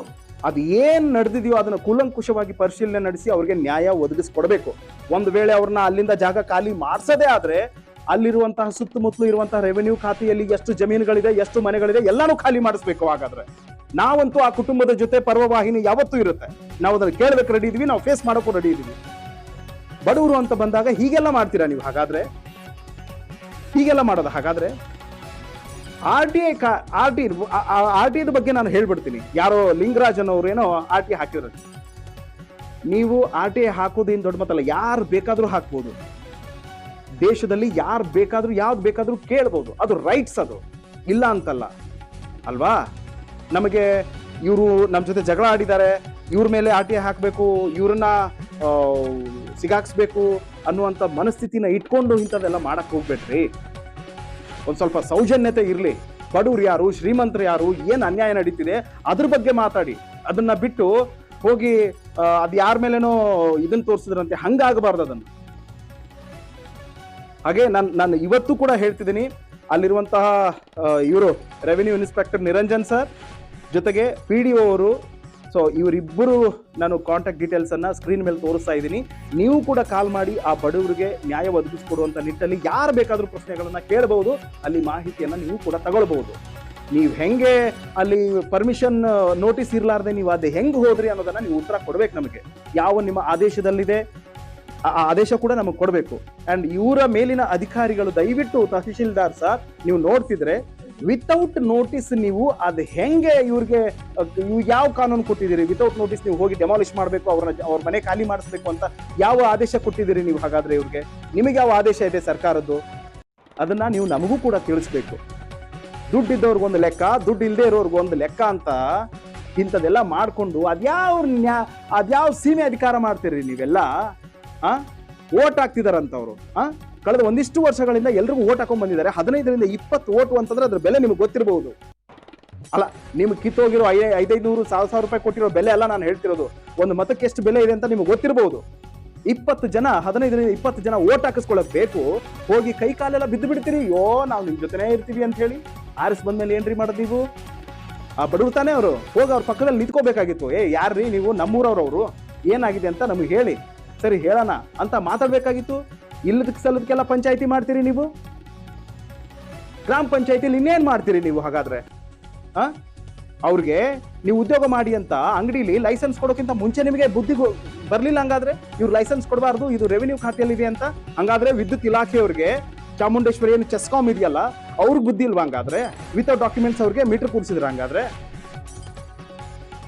ಅದು ಏನು ನಡೆದಿದೆಯೋ ಅದನ್ನ ಕೂಲಂಕುಷವಾಗಿ ಪರಿಶೀಲನೆ ನಡೆಸಿ ಅವ್ರಿಗೆ ನ್ಯಾಯ ಒದಗಿಸ್ಕೊಡ್ಬೇಕು. ಒಂದು ವೇಳೆ ಅವ್ರನ್ನ ಅಲ್ಲಿಂದ ಜಾಗ ಖಾಲಿ ಮಾಡಿಸದೇ ಆದ್ರೆ, ಅಲ್ಲಿರುವಂತಹ ಸುತ್ತಮುತ್ತಲು ಇರುವಂತಹ ರೆವೆನ್ಯೂ ಖಾತೆಯಲ್ಲಿ ಎಷ್ಟು ಜಮೀನುಗಳಿದೆ, ಎಷ್ಟು ಮನೆಗಳಿದೆ, ಎಲ್ಲಾನು ಖಾಲಿ ಮಾಡಿಸ್ಬೇಕು ಹಾಗಾದ್ರೆ. ನಾವಂತೂ ಆ ಕುಟುಂಬದ ಜೊತೆ ಪರ್ವವಾಹಿನಿ ಯಾವತ್ತೂ ಇರುತ್ತೆ. ನಾವು ಅದನ್ನು ಕೇಳಬೇಕು ರೆಡಿ ಇದೀವಿ ನಾವು ಫೇಸ್ ಮಾಡೋಕ್ಕೂ ರೆಡಿ ಇದೀವಿ ಬಡವರು ಅಂತ ಬಂದಾಗ ಹೀಗೆಲ್ಲ ಮಾಡ್ತೀರಾ ನೀವು ಹಾಗಾದ್ರೆ? ಹೀಗೆಲ್ಲ ಮಾಡೋದು ಹಾಗಾದ್ರೆ? R T I R T R T ಬಗ್ಗೆ ನಾನು ಹೇಳ್ಬಿಡ್ತೀನಿ. ಯಾರೋ ಲಿಂಗರಾಜನ್ ಅವ್ರೇನೋ ಆರ್ ಟಿ ಹಾಕಿದ್ರು ನೀವು ಆರ್ ಟಿ ಐ ಹಾಕೋದೇನು ದೊಡ್ಡ ಮಾತಲ್ಲ, ಯಾರು ಬೇಕಾದರೂ ಹಾಕ್ಬೋದು. ದೇಶದಲ್ಲಿ ಯಾರು ಬೇಕಾದರೂ, ಯಾವ್ದು ಬೇಕಾದರೂ ಕೇಳ್ಬೋದು. ಅದು ರೈಟ್ಸ್ ಅದು. ಇಲ್ಲ ಅಂತಲ್ಲ. ಅಲ್ವಾ? ನಮಗೆ ಇವರು ನಮ್ಮ ಜೊತೆ ಜಗಳ ಆಡಿದ್ದಾರೆ, ಇವ್ರ ಮೇಲೆ ಆರ್ ಟಿ ಐ ಹಾಕಬೇಕು, ಇವ್ರನ್ನ ಸಿಗಾಕ್ಸ್ಬೇಕು ಅನ್ನುವಂಥ ಮನಸ್ಥಿತಿನ ಇಟ್ಕೊಂಡು ಇಂಥದ್ದೆಲ್ಲ ಮಾಡಕ್ಕೆ ಹೋಗ್ಬೇಡ್ರಿ. ಒಂದ್ ಸ್ವಲ್ಪ ಸೌಜನ್ಯತೆ ಇರಲಿ. ಬಡವ್ರು ಯಾರು, ಶ್ರೀಮಂತರು ಯಾರು, ಏನು ಅನ್ಯಾಯ ನಡೀತಿದೆ, ಅದ್ರ ಬಗ್ಗೆ ಮಾತಾಡಿ. ಅದನ್ನ ಬಿಟ್ಟು ಹೋಗಿ ಅದು ಯಾರ ಮೇಲೇನೋ ಇದನ್ನು ತೋರಿಸಿದ್ರಂತೆ, ಹಂಗಾಗಬಾರ್ದು ಅದನ್ನು. ಹಾಗೆ ನಾನು ನಾನು ಇವತ್ತು ಕೂಡ ಹೇಳ್ತಿದ್ದೀನಿ, ಅಲ್ಲಿರುವಂತಹ ಇವರು ರೆವಿನ್ಯೂ ಇನ್ಸ್ಪೆಕ್ಟರ್ ನಿರಂಜನ್ ಸರ್ ಜೊತೆಗೆ ಪಿ ಡಿ ಒ ಅವರು ಸೊ ಇವರಿಬ್ಬರು ನಾನು ಕಾಂಟ್ಯಾಕ್ಟ್ ಡೀಟೇಲ್ಸ್ ಅನ್ನ ಸ್ಕ್ರೀನ್ ಮೇಲೆ ತೋರಿಸ್ತಾ ಇದ್ದೀನಿ. ನೀವು ಕೂಡ ಕಾಲ್ ಮಾಡಿ ಆ ಬಡವರಿಗೆ ನ್ಯಾಯ ಒದಗಿಸ್ಕೊಡುವಂತ ನಿಟ್ಟಲ್ಲಿ ಯಾರು ಬೇಕಾದರೂ ಪ್ರಶ್ನೆಗಳನ್ನ ಕೇಳಬಹುದು ಅಲ್ಲಿ ಮಾಹಿತಿಯನ್ನ ನೀವು ಕೂಡ ತಗೊಳ್ಬಹುದು ನೀವು ಹೆಂಗೆ ಅಲ್ಲಿ ಪರ್ಮಿಷನ್ ನೋಟಿಸ್ ಇರಲಾರ್ದೆ ನೀವು ಅದು ಹೆಂಗೆ ಹೋದ್ರಿ ಅನ್ನೋದನ್ನ ನೀವು ಉತ್ತರ ಕೊಡ್ಬೇಕು ನಮಗೆ. ಯಾವ ನಿಮ್ಮ ಆದೇಶದಲ್ಲಿದೆ, ಆ ಆ ಆದೇಶ ಕೂಡ ನಮಗೆ ಕೊಡಬೇಕು. ಅಂಡ್ ಇವರ ಮೇಲಿನ ಅಧಿಕಾರಿಗಳು ದಯವಿಟ್ಟು ತಹಶೀಲ್ದಾರ್ ಸರ್, ನೀವು ನೋಡ್ತಿದ್ರೆ ವಿತೌಟ್ ನೋಟಿಸ್ ನೀವು ಅದು ಹೆಂಗೆ ಇವ್ರಿಗೆ ಯಾವ ಕಾನೂನು ಕೊಟ್ಟಿದ್ದೀರಿ? ವಿತೌಟ್ ನೋಟಿಸ್ ನೀವು ಹೋಗಿ ಡೆಮಾಲಿಷ್ ಮಾಡಬೇಕು, ಅವ್ರನ್ನ ಅವ್ರ ಮನೆ ಖಾಲಿ ಮಾಡಿಸ್ಬೇಕು ಅಂತ ಯಾವ ಆದೇಶ ಕೊಟ್ಟಿದ್ದೀರಿ ನೀವು ಹಾಗಾದ್ರೆ ಇವ್ರಿಗೆ? ನಿಮಗೆ ಯಾವ ಆದೇಶ ಇದೆ ಸರ್ಕಾರದ್ದು? ಅದನ್ನ ನೀವು ನಮಗೂ ಕೂಡ ತಿಳಿಸ್ಬೇಕು. ದುಡ್ಡು ಇದ್ದವ್ರಿಗೊಂದು ಲೆಕ್ಕ, ದುಡ್ಡು ಇಲ್ಲದೆ ಇರೋರ್ಗೊಂದು ಲೆಕ್ಕ ಅಂತ ಇಂಥದ್ದೆಲ್ಲ ಮಾಡಿಕೊಂಡು ಅದ್ಯಾವ ನ್ಯಾ ಅದ್ಯಾವ ಸೀಮೆ ಅಧಿಕಾರ ಮಾಡ್ತೀರಿ ನೀವೆಲ್ಲ? ಆ? ಓಟ್ ಹಾಕ್ತಿದಾರಂತವ್ರು, ಆ? ಕಳೆದ ಒಂದಿಷ್ಟು ವರ್ಷಗಳಿಂದ ಎಲ್ರಿಗೂ ಓಟ್ ಹಾಕೊಂಡ್ ಬಂದಿದ್ದಾರೆ. ಹದಿನೈದರಿಂದ ಇಪ್ಪತ್ತು ಓಟು ಅಂತಂದ್ರೆ ಅದ್ರ ಬೆಲೆ ನಿಮ್ಗೆ ಗೊತ್ತಿರಬಹುದು ಅಲ್ಲ, ನಿಮ್ಗೆ ಕಿತ್ತೋಗಿರೋ ಐ ಐದೈನೂರು ಸಾವಿರ ಸಾವಿರ ರೂಪಾಯಿ ಕೊಟ್ಟಿರೋ ಬೆಲೆ ಅಲ್ಲ ನಾನು ಹೇಳ್ತಿರೋದು. ಒಂದು ಮತಕ್ಕೆ ಎಷ್ಟು ಬೆಲೆ ಇದೆ ಅಂತ ನಿಮ್ಗೆ ಗೊತ್ತಿರಬಹುದು ಇಪ್ಪತ್ತು ಜನ, ಹದಿನೈದರಿಂದ ಇಪ್ಪತ್ತು ಜನ ಓಟ್ ಹಾಕಿಸ್ಕೊಳ್ಳಬೇಕು ಹೋಗಿ ಕೈ ಕಾಲೆಲ್ಲ ಬಿದ್ದು ಬಿಡ್ತೀರಿ. ಯೋ ನಾವು ನಿಮ್ ಜೊತೆನೇ ಇರ್ತೀವಿ ಅಂತ ಹೇಳಿ. ಆರಿಸ್ ಬಂದ್ಮೇಲೆ ಏನ್ರಿ ಮಾಡೋದು ನೀವು? ಆ, ಬಡವ್ರು ತಾನೇ ಅವರು. ಹೋಗಿ ಅವ್ರ ಪಕ್ಕದಲ್ಲಿ ನಿಂತ್ಕೋಬೇಕಾಗಿತ್ತು. ಏ, ಯಾರ್ರಿ ನೀವು? ನಮ್ಮೂರವ್ರವರು ಏನಾಗಿದೆ ಅಂತ ನಮಗೆ ಹೇಳಿ. ಸರಿ, ಹೇಳೋಣ ಅಂತ ಮಾತಾಡ್ಬೇಕಾಗಿತ್ತು. ಇಲ್ಲದಕ್ಕೆ ಸಲ್ಲದಕ್ಕೆಲ್ಲ ಪಂಚಾಯತಿ ಮಾಡ್ತೀರಿ ನೀವು? ಗ್ರಾಮ ಪಂಚಾಯತಿಲಿ ಇನ್ನೇನು ಮಾಡ್ತೀರಿ ನೀವು ಹಾಗಾದ್ರೆ? ಆ? ಅವ್ರಿಗೆ ನೀವು ಉದ್ಯೋಗ ಮಾಡಿ ಅಂತ ಅಂಗಡಿಲಿ ಲೈಸೆನ್ಸ್ ಕೊಡೋಕ್ಕಿಂತ ಮುಂಚೆ ನಿಮಗೆ ಬುದ್ಧಿ ಬರಲಿಲ್ಲ ಹಂಗಾದ್ರೆ? ಇವ್ರು ಲೈಸೆನ್ಸ್ ಕೊಡಬಾರ್ದು, ಇದು ರೆವಿನ್ಯೂ ಖಾತೆಯಲ್ಲಿದೆ ಅಂತ? ಹಂಗಾದ್ರೆ ವಿದ್ಯುತ್ ಇಲಾಖೆಯವ್ರಿಗೆ, ಚಾಮುಂಡೇಶ್ವರಿ ಏನು ಚೆಸ್ಕಾಮ್ ಇದೆಯಲ್ಲ, ಅವ್ರಿಗೆ ಬುದ್ಧಿ ಇಲ್ವಾ ಹಂಗಾದ್ರೆ? ವಿತೌಟ್ ಡಾಕ್ಯುಮೆಂಟ್ಸ್ ಅವ್ರಿಗೆ ಮೀಟರ್ ಕೂರಿಸಿದ್ರ ಹಂಗಾದ್ರೆ?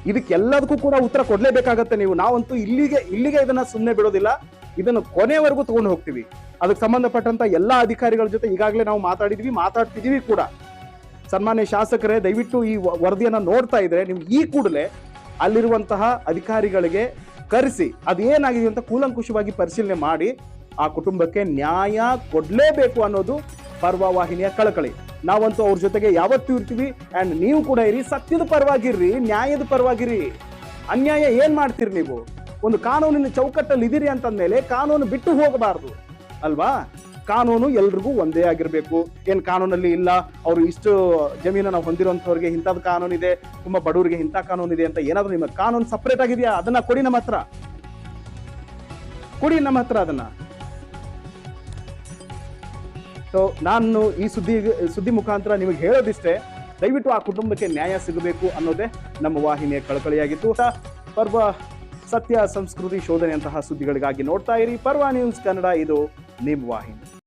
ಇದಕ್ಕೆಲ್ಲದಕ್ಕೂ ಕೂಡ ಉತ್ತರ ಕೊಡಲೇಬೇಕಾಗತ್ತೆ ನೀವು. ನಾವಂತೂ ಇಲ್ಲಿಗೆ ಇಲ್ಲಿಗೆ ಇದನ್ನ ಸುಮ್ಮನೆ ಬಿಡೋದಿಲ್ಲ. ಇದನ್ನು ಕೊನೆವರೆಗೂ ತಗೊಂಡು ಹೋಗ್ತೀವಿ. ಅದಕ್ಕೆ ಸಂಬಂಧಪಟ್ಟಂತ ಎಲ್ಲಾ ಅಧಿಕಾರಿಗಳ ಜೊತೆ ಈಗಾಗಲೇ ನಾವು ಮಾತಾಡಿದ್ವಿ, ಮಾತಾಡ್ತಿದೀವಿ ಕೂಡ. ಸನ್ಮಾನ್ಯ ಶಾಸಕರೇ, ದಯವಿಟ್ಟು ಈ ವರದಿಯನ್ನ ನೋಡ್ತಾ ಇದ್ರೆ ನೀವು ಈ ಕೂಡಲೇ ಅಲ್ಲಿರುವಂತಹ ಅಧಿಕಾರಿಗಳಿಗೆ ಕರೆಸಿ, ಅದೇನಾಗಿದೆ ಅಂತ ಕೂಲಂಕುಷವಾಗಿ ಪರಿಶೀಲನೆ ಮಾಡಿ, ಆ ಕುಟುಂಬಕ್ಕೆ ನ್ಯಾಯ ಕೊಡ್ಲೇಬೇಕು ಅನ್ನೋದು ಪರ್ವ ವಾಹಿನಿಯ ಕಳಕಳಿ. ನಾವಂತೂ ಅವ್ರ ಜೊತೆಗೆ ಯಾವತ್ತೂ ಇರ್ತೀವಿ, ಅಂಡ್ ನೀವು ಕೂಡ ಇರಿ, ಸತ್ಯದ ಪರವಾಗಿರ್ರಿ, ನ್ಯಾಯದ ಪರವಾಗಿರಿ ಅನ್ಯಾಯ ಏನು ಮಾಡ್ತೀರಿ ನೀವು? ಒಂದು ಕಾನೂನಿನ ಚೌಕಟ್ಟಲ್ಲಿ ಇದ್ದೀರಿ ಅಂತಂದ್ಮೇಲೆ ಕಾನೂನು ಬಿಟ್ಟು ಹೋಗಬಾರದು, ಅಲ್ವಾ? ಕಾನೂನು ಎಲ್ರಿಗೂ ಒಂದೇ ಆಗಿರಬೇಕು. ಏನು ಕಾನೂನಲ್ಲಿ ಇಲ್ಲ, ಅವರು ಇಷ್ಟು ಜಮೀನನ್ನು ಹೊಂದಿರುವಂಥವ್ರಿಗೆ ಇಂಥದ್ದು ಕಾನೂನು ಇದೆ, ತುಂಬ ಬಡವರಿಗೆ ಇಂಥ ಕಾನೂನು ಇದೆ ಅಂತ ಏನಾದರೂ ನಿಮ್ಮ ಕಾನೂನು ಸಪ್ರೇಟ್ ಆಗಿದೆಯಾ? ಅದನ್ನ ಕೊಡಿ ನಮ್ಮ ಹತ್ರ. ಕೊಡಿ ನಮ್ಮ ಹತ್ರ ಅದನ್ನ. ಸೊ ನಾನು ಈ ಸುದ್ದಿ ಸುದ್ದಿ ಮುಖಾಂತರ ನಿಮಗೆ ಹೇಳೋದಿಷ್ಟೇ, ದಯವಿಟ್ಟು ಆ ಕುಟುಂಬಕ್ಕೆ ನ್ಯಾಯ ಸಿಗಬೇಕು ಅನ್ನೋದೇ ನಮ್ಮ ವಾಹಿನಿಯ ಕಳಕಳಿಯಾಗಿತ್ತು. ಪರ್ವ ಸತ್ಯ ಸಂಸ್ಕೃತಿ ಶೋಧನೆಯಂತಹ ಸುದ್ದಿಗಳಿಗಾಗಿ ನೋಡ್ತಾ ಇರಿ. ಪರ್ವ ನ್ಯೂಸ್ ಕನ್ನಡ ಇದು ನಿಮ್ಮ ವಾಹಿನಿ.